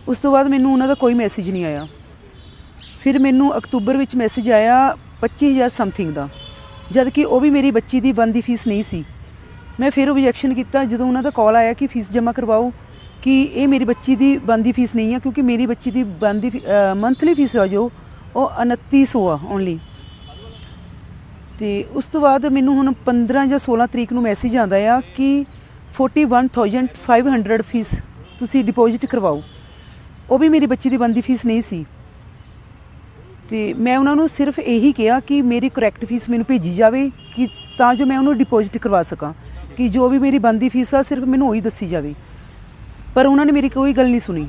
S6: ਉਸ ਤੋਂ ਬਾਅਦ ਮੈਨੂੰ ਉਹਨਾਂ ਦਾ ਕੋਈ ਮੈਸੇਜ ਨਹੀਂ ਆਇਆ। ਫਿਰ ਮੈਨੂੰ ਅਕਤੂਬਰ ਵਿੱਚ ਮੈਸੇਜ ਆਇਆ 25000 ਸਮਥਿੰਗ ਦਾ। ਜਦ ਕਿ ਉਹ ਵੀ ਮੇਰੀ ਬੱਚੀ ਦੀ ਬਣਦੀ ਫੀਸ ਨਹੀਂ ਸੀ। ਮੈਂ ਫਿਰ ਓਬਜੈਕਸ਼ਨ ਕੀਤਾ, ਜਦੋਂ ਉਹਨਾਂ ਦਾ ਕਾਲ ਆਇਆ ਕਿ ਫੀਸ ਜਮ੍ਹਾਂ ਕਰਵਾਓ, ਕਿ ਇਹ ਮੇਰੀ ਬੱਚੀ ਦੀ ਬਣਦੀ ਫੀਸ ਨਹੀਂ ਹੈ ਕਿਉਂਕਿ ਮੇਰੀ ਬੱਚੀ ਦੀ ਬਣਦੀ ਮੰਥਲੀ ਫੀਸ ਆ ਜੋ, ਉਹ 2900 ਆ ਓਨਲੀ ਤੇ ਉਸ ਤੋਂ ਬਾਅਦ ਮੈਨੂੰ ਹੁਣ 15 ਜਾਂ 16 ਤਰੀਕ ਨੂੰ ਮੈਸੇਜ ਆਉਂਦਾ ਆ ਕਿ 41500 ਫੀਸ ਤੁਸੀਂ ਡਿਪੋਜ਼ਿਟ ਕਰਵਾਓ। ਉਹ ਵੀ ਮੇਰੀ ਬੱਚੀ ਦੀ ਬਣਦੀ ਫੀਸ ਨਹੀਂ ਸੀ। ਤੇ ਮੈਂ ਉਹਨਾਂ ਨੂੰ ਸਿਰਫ ਇਹੀ ਕਿਹਾ ਕਿ ਮੇਰੀ ਕਰੈਕਟ ਫੀਸ ਮੈਨੂੰ ਭੇਜੀ ਜਾਵੇ, ਕਿ ਤਾਂ ਜੋ ਮੈਂ ਉਹਨੂੰ ਡਿਪੋਜ਼ਿਟ ਕਰਵਾ ਸਕਾਂ, ਕਿ ਜੋ ਵੀ ਮੇਰੀ ਬੰਦੀ ਫੀਸ ਆ, ਸਿਰਫ ਮੈਨੂੰ ਉਹੀ ਦੱਸੀ ਜਾਵੇ। ਪਰ ਉਹਨਾਂ ਨੇ ਮੇਰੀ ਕੋਈ ਗੱਲ ਨਹੀਂ ਸੁਣੀ।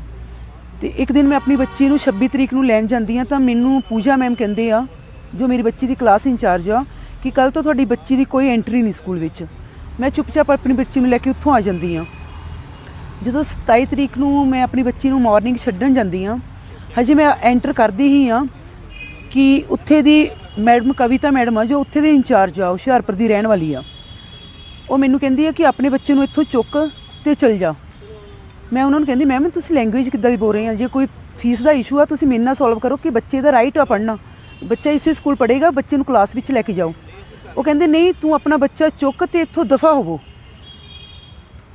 S6: ਤੇ ਇੱਕ ਦਿਨ ਮੈਂ ਆਪਣੀ ਬੱਚੀ ਨੂੰ 26 ਤਰੀਕ ਨੂੰ ਲੈਣ ਜਾਂਦੀ ਆ ਤਾਂ ਮੈਨੂੰ ਪੂਜਾ ਮੈਮ ਕਹਿੰਦੇ ਆ, ਜੋ ਮੇਰੀ ਬੱਚੀ ਦੀ ਕਲਾਸ ਇੰਚਾਰਜ ਆ, ਕਿ ਕੱਲ ਤੋਂ ਤੁਹਾਡੀ ਬੱਚੀ ਦੀ ਕੋਈ ਐਂਟਰੀ ਨਹੀਂ ਸਕੂਲ ਵਿੱਚ। ਮੈਂ ਚੁੱਪਚਾਪ ਆਪਣੀ ਬੱਚੀ ਨੂੰ ਲੈ ਕੇ ਉੱਥੋਂ ਆ ਜਾਂਦੀ ਆ ਜਦੋਂ 27 ਤਰੀਕ ਨੂੰ ਮੈਂ ਆਪਣੀ ਬੱਚੀ ਨੂੰ ਮਾਰਨਿੰਗ ਛੱਡਣ ਜਾਂਦੀ ਆ ਹਜੇ ਮੈਂ ਐਂਟਰ ਕਰਦੀ ਹੀ ਆ ਕਿ ਉੱਥੇ ਦੀ ਮੈਡਮ ਕਵਿਤਾ ਮੈਡਮ ਆ, ਜੋ ਉੱਥੇ ਦੇ ਇੰਚਾਰਜ ਆ ਹੁਸ਼ਿਆਰਪੁਰ ਦੀ ਰਹਿਣ ਵਾਲੀ ਆ। ਉਹ ਮੈਨੂੰ ਕਹਿੰਦੀ ਆ ਕਿ ਆਪਣੇ ਬੱਚੇ ਨੂੰ ਇੱਥੋਂ ਚੁੱਕ ਤੇ ਚਲ ਜਾ। ਮੈਂ ਉਹਨਾਂ ਨੂੰ ਕਹਿੰਦੀ, ਮੈਮ, ਤੁਸੀਂ ਲੈਂਗੁਏਜ ਕਿੱਦਾਂ ਦੀ ਬੋਲ ਰਹੇ ਆ? ਜੇ ਕੋਈ ਫੀਸ ਦਾ ਇਸ਼ੂ ਆ, ਤੁਸੀਂ ਮੇਰੇ ਨਾਲ ਸੋਲਵ ਕਰੋ ਕਿ ਬੱਚੇ ਦਾ ਰਾਈਟ ਆ ਪੜ੍ਹਨਾ। ਬੱਚਾ ਇਸੇ ਸਕੂਲ ਪੜ੍ਹੇਗਾ, ਬੱਚੇ ਨੂੰ ਕਲਾਸ ਵਿੱਚ ਲੈ ਕੇ ਜਾਓ। ਉਹ ਕਹਿੰਦੇ, ਨਹੀਂ, ਤੂੰ ਆਪਣਾ ਬੱਚਾ ਚੁੱਕ ਤੇ ਇੱਥੋਂ ਦਫਾ ਹੋਵੋ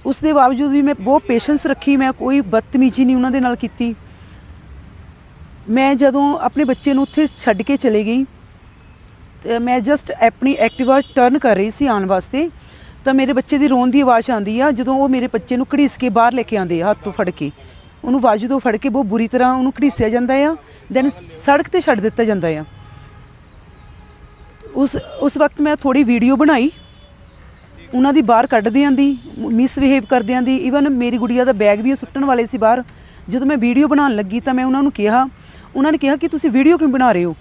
S6: ਉਸ ਦੇ ਬਾਵਜੂਦ ਵੀ ਮੈਂ ਬਹੁਤ ਪੇਸ਼ੈਂਸ ਰੱਖੀ, ਮੈਂ ਕੋਈ ਬਦਤਮੀਜ਼ੀ ਨਹੀਂ ਉਹਨਾਂ ਦੇ ਨਾਲ ਕੀਤੀ। ਮੈਂ ਜਦੋਂ ਆਪਣੇ ਬੱਚੇ ਨੂੰ ਉੱਥੇ ਛੱਡ ਕੇ ਚਲੇ ਗਈ, ਤੇ ਮੈਂ ਜਸਟ ਆਪਣੀ ਐਕਟਿਵਾ ਟਰਨ ਕਰ ਰਹੀ ਸੀ ਆਉਣ ਵਾਸਤੇ, ਤਾਂ ਮੇਰੇ ਬੱਚੇ ਦੀ ਰੋਣ ਦੀ ਆਵਾਜ਼ ਆਉਂਦੀ ਆ, ਜਦੋਂ ਉਹ ਮੇਰੇ ਬੱਚੇ ਨੂੰ ਘੜੀਸ ਕੇ ਬਾਹਰ ਲੈ ਕੇ ਆਉਂਦੇ ਆ, ਹੱਥ ਤੋਂ ਫੜ ਕੇ। ਉਹਨੂੰ ਬਾਜੂ ਤੋਂ ਫੜ ਕੇ ਬਹੁਤ ਬੁਰੀ ਤਰ੍ਹਾਂ ਉਹਨੂੰ ਘੜੀਸਿਆ ਜਾਂਦਾ ਆ ਦੈਨ ਸੜਕ ਤੇ ਛੱਡ ਦਿੱਤਾ ਜਾਂਦਾ ਆ। ਉਸ ਉਸ ਵਕਤ ਮੈਂ ਥੋੜੀ ਵੀਡੀਓ ਬਣਾਈ, ਉਹਨਾਂ ਦੀ ਬਾਹਰ ਕੱਢਦਿਆਂ ਦੀ ਮਿਸਬਿਹੇਵ ਕਰਦਿਆਂ ਦੀ ਈਵਨ ਮੇਰੀ ਗੁੜੀਆ ਦਾ ਬੈਗ ਵੀ ਉਹ ਸੁੱਟਣ ਵਾਲੇ ਸੀ ਬਾਹਰ। ਜਦੋਂ ਮੈਂ ਵੀਡੀਓ ਬਣਾਉਣ ਲੱਗੀ ਤਾਂ ਮੈਂ ਉਹਨਾਂ ਨੂੰ ਕਿਹਾ ਉਹਨਾਂ ਨੇ ਕਿਹਾ ਕਿ ਤੁਸੀਂ ਵੀਡੀਓ ਕਿਉਂ ਬਣਾ ਰਹੇ ਹੋ?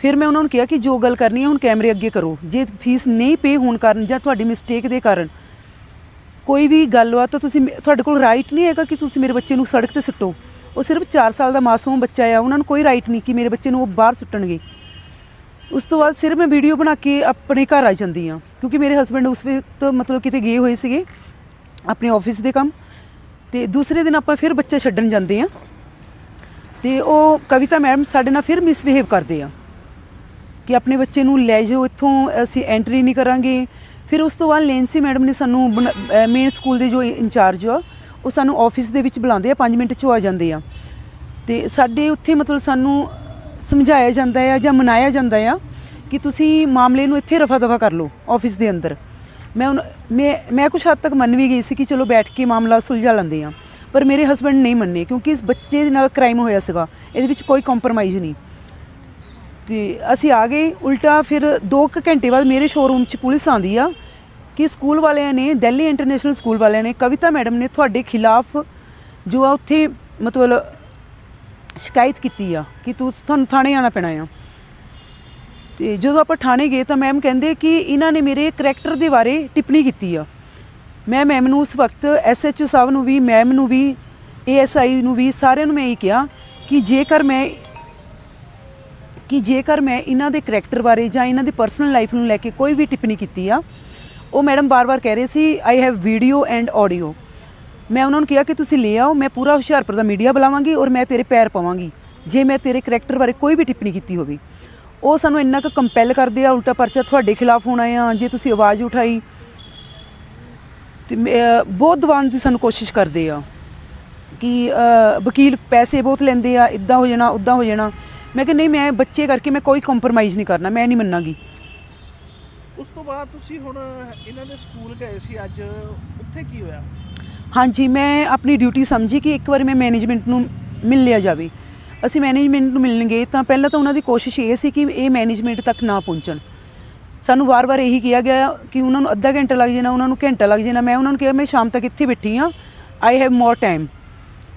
S6: ਫਿਰ ਮੈਂ ਉਹਨਾਂ ਨੂੰ ਕਿਹਾ ਕਿ ਜੋ ਗੱਲ ਕਰਨੀ ਹੈ ਹੁਣ ਕੈਮਰੇ ਅੱਗੇ ਕਰੋ। ਜੇ ਫੀਸ ਨਹੀਂ ਪੇ ਹੋਣ ਕਾਰਨ ਜਾਂ ਤੁਹਾਡੀ ਮਿਸਟੇਕ ਦੇ ਕਾਰਨ ਕੋਈ ਵੀ ਗੱਲ ਗੱਲਬਾਤ, ਤਾਂ ਤੁਸੀਂ ਤੁਹਾਡੇ ਕੋਲ ਰਾਈਟ ਨਹੀਂ ਹੈਗਾ ਕਿ ਤੁਸੀਂ ਮੇਰੇ ਬੱਚੇ ਨੂੰ ਸੜਕ ਤੇ ਸੁੱਟੋ। ਉਹ ਸਿਰਫ 4 ਸਾਲ ਦਾ ਮਾਸੂਮ ਬੱਚਾ ਆ, ਉਹਨਾਂ ਨੂੰ ਕੋਈ ਰਾਈਟ ਨਹੀਂ ਕਿ ਮੇਰੇ ਬੱਚੇ ਨੂੰ ਉਹ ਬਾਹਰ ਸੁੱਟਣਗੇ। ਉਸ ਤੋਂ ਬਾਅਦ ਸਿਰ ਮੈਂ ਵੀਡੀਓ ਬਣਾ ਕੇ ਆਪਣੇ ਘਰ ਆ ਜਾਂਦੀ ਹਾਂ, ਕਿਉਂਕਿ ਮੇਰੇ ਹਸਬੰਡ ਉਸ ਵਕਤ ਮਤਲਬ ਕਿਤੇ ਗਏ ਹੋਏ ਸੀਗੇ, ਆਪਣੇ ਆਫਿਸ ਦੇ ਕੰਮ। ਤੇ ਦੂਸਰੇ ਦਿਨ ਆਪਾਂ ਫਿਰ ਬੱਚਾ ਛੱਡਣ ਜਾਂਦੇ ਆ ਤੇ ਉਹ ਕਵਿਤਾ ਮੈਡਮ ਸਾਡੇ ਨਾਲ ਫਿਰ ਮਿਸਬਿਹੇਵ ਕਰਦੇ ਆ ਕਿ ਆਪਣੇ ਬੱਚੇ ਨੂੰ ਲੈ ਜਾਓ, ਇੱਥੋਂ ਅਸੀਂ ਐਂਟਰੀ ਨਹੀਂ ਕਰਾਂਗੇ। ਫਿਰ ਉਸ ਤੋਂ ਬਾਅਦ ਲੈਂਸੀ ਮੈਡਮ ਨੇ ਸਾਨੂੰ ਮੇਨ ਸਕੂਲ ਦੇ ਜੋ ਇੰਚਾਰਜ ਆ, ਉਹ ਸਾਨੂੰ ਆਫਿਸ ਦੇ ਵਿੱਚ ਬੁਲਾਉਂਦੇ ਆ 5 ਮਿੰਟ 'ਚ ਆ ਜਾਂਦੇ ਆ। ਤੇ ਸਾਡੇ ਉੱਥੇ ਮਤਲਬ ਸਾਨੂੰ ਸਮਝਾਇਆ ਜਾਂਦਾ ਆ ਜਾਂ ਮਨਾਇਆ ਜਾਂਦਾ ਆ ਕਿ ਤੁਸੀਂ ਮਾਮਲੇ ਨੂੰ ਇੱਥੇ ਰਫਾ ਦਫਾ ਕਰ ਲਓ ਆਫਿਸ ਦੇ ਅੰਦਰ। ਮੈਂ ਉਨ- ਮੈਂ ਮੈਂ ਕੁਝ ਹੱਦ ਤੱਕ ਮੰਨ ਵੀ ਗਈ ਸੀ ਕਿ ਚਲੋ ਬੈਠ ਕੇ ਮਾਮਲਾ ਸੁਲਝਾ ਲੈਂਦੇ ਆ। ਪਰ ਮੇਰੇ ਹਸਬੰਡ ਨਹੀਂ ਮੰਨੇ, ਕਿਉਂਕਿ ਇਸ ਬੱਚੇ ਦੇ ਨਾਲ ਕ੍ਰਾਈਮ ਹੋਇਆ ਸੀਗਾ। ਇਹਦੇ ਵਿੱਚ ਕੋਈ ਕੰਪਰੋਮਾਈਜ਼ ਨਹੀਂ। ਤੇ ਅਸੀਂ ਆ ਗਏ, ਉਲਟਾ ਫਿਰ 2 ਘੰਟੇ ਬਾਅਦ ਮੇਰੇ ਸ਼ੋਰੂਮ 'ਚ ਪੁਲਿਸ ਆਂਦੀ ਆ ਕਿ ਸਕੂਲ ਵਾਲਿਆਂ ਨੇ, ਦਿੱਲੀ ਇੰਟਰਨੈਸ਼ਨਲ ਸਕੂਲ ਵਾਲਿਆਂ ਨੇ, ਕਵਿਤਾ ਮੈਡਮ ਨੇ ਤੁਹਾਡੇ ਖਿਲਾਫ ਜੋ ਆ ਉੱਥੇ ਮਤਲਬ ਸ਼ਿਕਾਇਤ ਕੀਤੀ ਆ ਕਿ ਤੂੰ ਤੁਹਾਨੂੰ ਥਾਣੇ ਆਣਾ ਪੈਣਾ ਆ। ਤੇ ਜਦੋਂ ਆਪਾਂ ਥਾਣੇ ਗਏ ਤਾਂ ਮੈਮ ਕਹਿੰਦੇ ਕਿ ਇਹਨਾਂ ਨੇ ਮੇਰੇ ਕਰੈਕਟਰ ਦੇ ਬਾਰੇ ਟਿੱਪਣੀ ਕੀਤੀ ਆ। ਮੈਂ ਮੈਮ ਨੂੰ ਉਸ ਵਕਤ ਐਸਐਚਓ ਸਾਹਿਬ ਨੂੰ ਵੀ ਮੈਮ ਨੂੰ ਵੀ ਏਐਸਆਈ ਨੂੰ ਵੀ, ਸਾਰਿਆਂ ਨੂੰ ਮੈਂ ਇਹ ਕਿਹਾ ਕਿ ਜੇਕਰ ਮੈਂ ਕਿ ਜੇਕਰ ਮੈਂ ਇਹਨਾਂ ਦੇ ਕਰੈਕਟਰ ਬਾਰੇ ਜਾਂ ਇਹਨਾਂ ਦੀ ਪਰਸਨਲ ਲਾਈਫ ਨੂੰ ਲੈ ਕੇ ਕੋਈ ਵੀ ਟਿੱਪਣੀ ਕੀਤੀ ਆ, ਉਹ ਮੈਡਮ ਬਾਰ-ਬਾਰ ਕਹਿ ਰਹੇ ਸੀ I have video and audio ਮੈਂ ਉਹਨਾਂ ਨੂੰ ਕਿਹਾ ਕਿ ਤੁਸੀਂ ਲੈ ਆਓ, ਮੈਂ ਪੂਰਾ ਹੁਸ਼ਿਆਰਪੁਰ ਦਾ ਮੀਡੀਆ ਬੁਲਾਵਾਂਗੀ ਔਰ ਮੈਂ ਤੇਰੇ ਪੈਰ ਪਾਵਾਂਗੀ, ਜੇ ਮੈਂ ਤੇਰੇ ਕਰੈਕਟਰ ਬਾਰੇ ਕੋਈ ਵੀ ਟਿੱਪਣੀ ਕੀਤੀ ਹੋਵੇ। ਉਹ ਸਾਨੂੰ ਇੰਨਾ ਕੁ ਕੰਪੈਲ ਕਰਦੇ ਆ ਉਲਟਾ ਪਰਚਾ ਤੁਹਾਡੇ ਖਿਲਾਫ ਹੋਣਾ ਆ, ਜੇ ਤੁਸੀਂ ਆਵਾਜ਼ ਉਠਾਈ ਤੇ ਬਹੁਤ ਦਬਾਉਣ ਦੀ ਸਾਨੂੰ ਕੋਸ਼ਿਸ਼ ਕਰਦੇ ਆ ਕਿ ਵਕੀਲ ਪੈਸੇ ਬਹੁਤ ਲੈਂਦੇ ਆ ਇਦਾਂ ਹੋ ਜਾਣਾ ਉਦਾਂ ਹੋ ਜਾਣਾ। ਮੈਂ ਕਿ ਨਹੀਂ ਮੈਂ ਬੱਚੇ ਕਰਕੇ ਮੈਂ ਕੋਈ ਕੰਪਰੋਮਾਈਜ਼ ਨਹੀਂ ਕਰਨਾ ਮੈਂ ਨਹੀਂ ਮੰਨਾਂਗੀ।
S8: ਉਸ ਤੋਂ ਬਾਅਦ ਤੁਸੀਂ ਹੁਣ ਇਹਨਾਂ ਦੇ ਸਕੂਲ ਗਏ ਸੀ ਅੱਜ ਉੱਥੇ ਕੀ ਹੋਇਆ?
S6: ਹਾਂਜੀ ਮੈਂ ਆਪਣੀ ਡਿਊਟੀ ਸਮਝੀ ਕਿ ਇੱਕ ਵਾਰ ਮੈਂ ਮੈਨੇਜਮੈਂਟ ਨੂੰ ਮਿਲ ਲਿਆ ਜਾਵੇ। ਅਸੀਂ ਮੈਨੇਜਮੈਂਟ ਨੂੰ ਮਿਲਣਗੇ ਤਾਂ ਪਹਿਲਾਂ ਤਾਂ ਉਹਨਾਂ ਦੀ ਕੋਸ਼ਿਸ਼ ਇਹ ਸੀ ਕਿ ਇਹ ਮੈਨੇਜਮੈਂਟ ਤੱਕ ਨਾ ਪਹੁੰਚਣ। ਸਾਨੂੰ ਵਾਰ-ਵਾਰ ਇਹੀ ਕਿਹਾ ਗਿਆ ਕਿ ਉਹਨਾਂ ਨੂੰ ਅੱਧਾ ਘੰਟਾ ਲੱਗ ਜਾਣਾ ਉਹਨਾਂ ਨੂੰ ਘੰਟਾ ਲੱਗ ਜਾਣਾ। ਮੈਂ ਉਹਨਾਂ ਨੂੰ ਕਿਹਾ ਮੈਂ ਸ਼ਾਮ ਤੱਕ ਇੱਥੇ ਬੈਠੀ ਹਾਂ। ਆਈ ਹੈਵ ਮੋਰ ਟਾਈਮ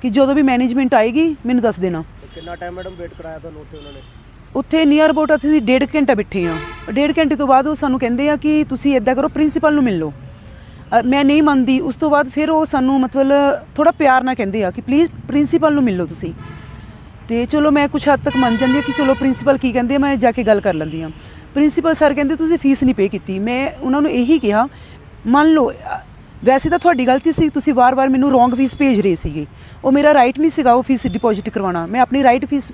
S6: ਕਿ ਜਦੋਂ ਵੀ ਮੈਨੇਜਮੈਂਟ ਆਏਗੀ ਮੈਨੂੰ ਦੱਸ ਦੇਣਾ।
S8: ਕਿੰਨਾ ਟਾਈਮ ਮੈਡਮ ਵੇਟ ਕਰਾਇਆ ਤੁਹਾਨੂੰ ਉੱਥੇ ਉਹਨਾਂ ਨੇ?
S6: ਉੱਥੇ ਨੀਅਰ ਅਬਾਊਟ ਅਸੀਂ ਡੇਢ ਘੰਟਾ ਬੈਠੇ ਆ ਡੇਢ ਘੰਟੇ ਤੋਂ ਬਾਅਦ ਉਹ ਸਾਨੂੰ ਕਹਿੰਦੇ ਆ ਕਿ ਤੁਸੀਂ ਇਦਾਂ ਕਰੋ ਪ੍ਰਿੰਸੀਪਲ ਨੂੰ ਮਿਲ ਲਓ। ਮੈਂ ਨਹੀਂ ਮੰਨਦੀ। ਉਸ ਤੋਂ ਬਾਅਦ ਫਿਰ ਉਹ ਸਾਨੂੰ ਮਤਲਬ ਥੋੜਾ ਪਿਆਰ ਨਾਲ ਕਹਿੰਦੇ ਆ ਕਿ ਪਲੀਜ਼ ਪ੍ਰਿੰਸੀਪਲ ਨੂੰ ਮਿਲ ਲਓ ਤੁਸੀਂ। ਤੇ ਚਲੋ ਮੈਂ ਕੁਝ ਹੱਦ ਤੱਕ ਮੰਨ ਜਾਂਦੀ ਹਾਂ ਕਿ ਚਲੋ ਪ੍ਰਿੰਸੀਪਲ ਕੀ ਕਹਿੰਦੇ ਆ ਮੈਂ ਜਾ ਕੇ ਗੱਲ ਕਰ ਲੈਂਦੀ ਹਾਂ। ਪ੍ਰਿੰਸੀਪਲ ਸਰ ਕਹਿੰਦੇ ਤੁਸੀਂ ਫੀਸ ਨਹੀਂ ਪੇ ਕੀਤੀ। ਮੈਂ ਉਹਨਾਂ ਨੂੰ ਇਹੀ ਕਿਹਾ, ਮੰਨ ਲਓ, ਵੈਸੇ ਤਾਂ ਤੁਹਾਡੀ ਗਲਤੀ ਸੀ, ਤੁਸੀਂ ਵਾਰ-ਵਾਰ ਮੈਨੂੰ ਰੋਂਗ ਫੀਸ ਭੇਜ ਰਹੇ ਸੀਗੇ। ਉਹ ਮੇਰਾ ਰਾਈਟ ਨਹੀਂ ਸੀਗਾ ਉਹ ਫੀਸ ਡਿਪੋਜ਼ਿਟ ਕਰਵਾਉਣਾ। ਮੈਂ ਆਪਣੀ ਰਾਈਟ ਫੀਸ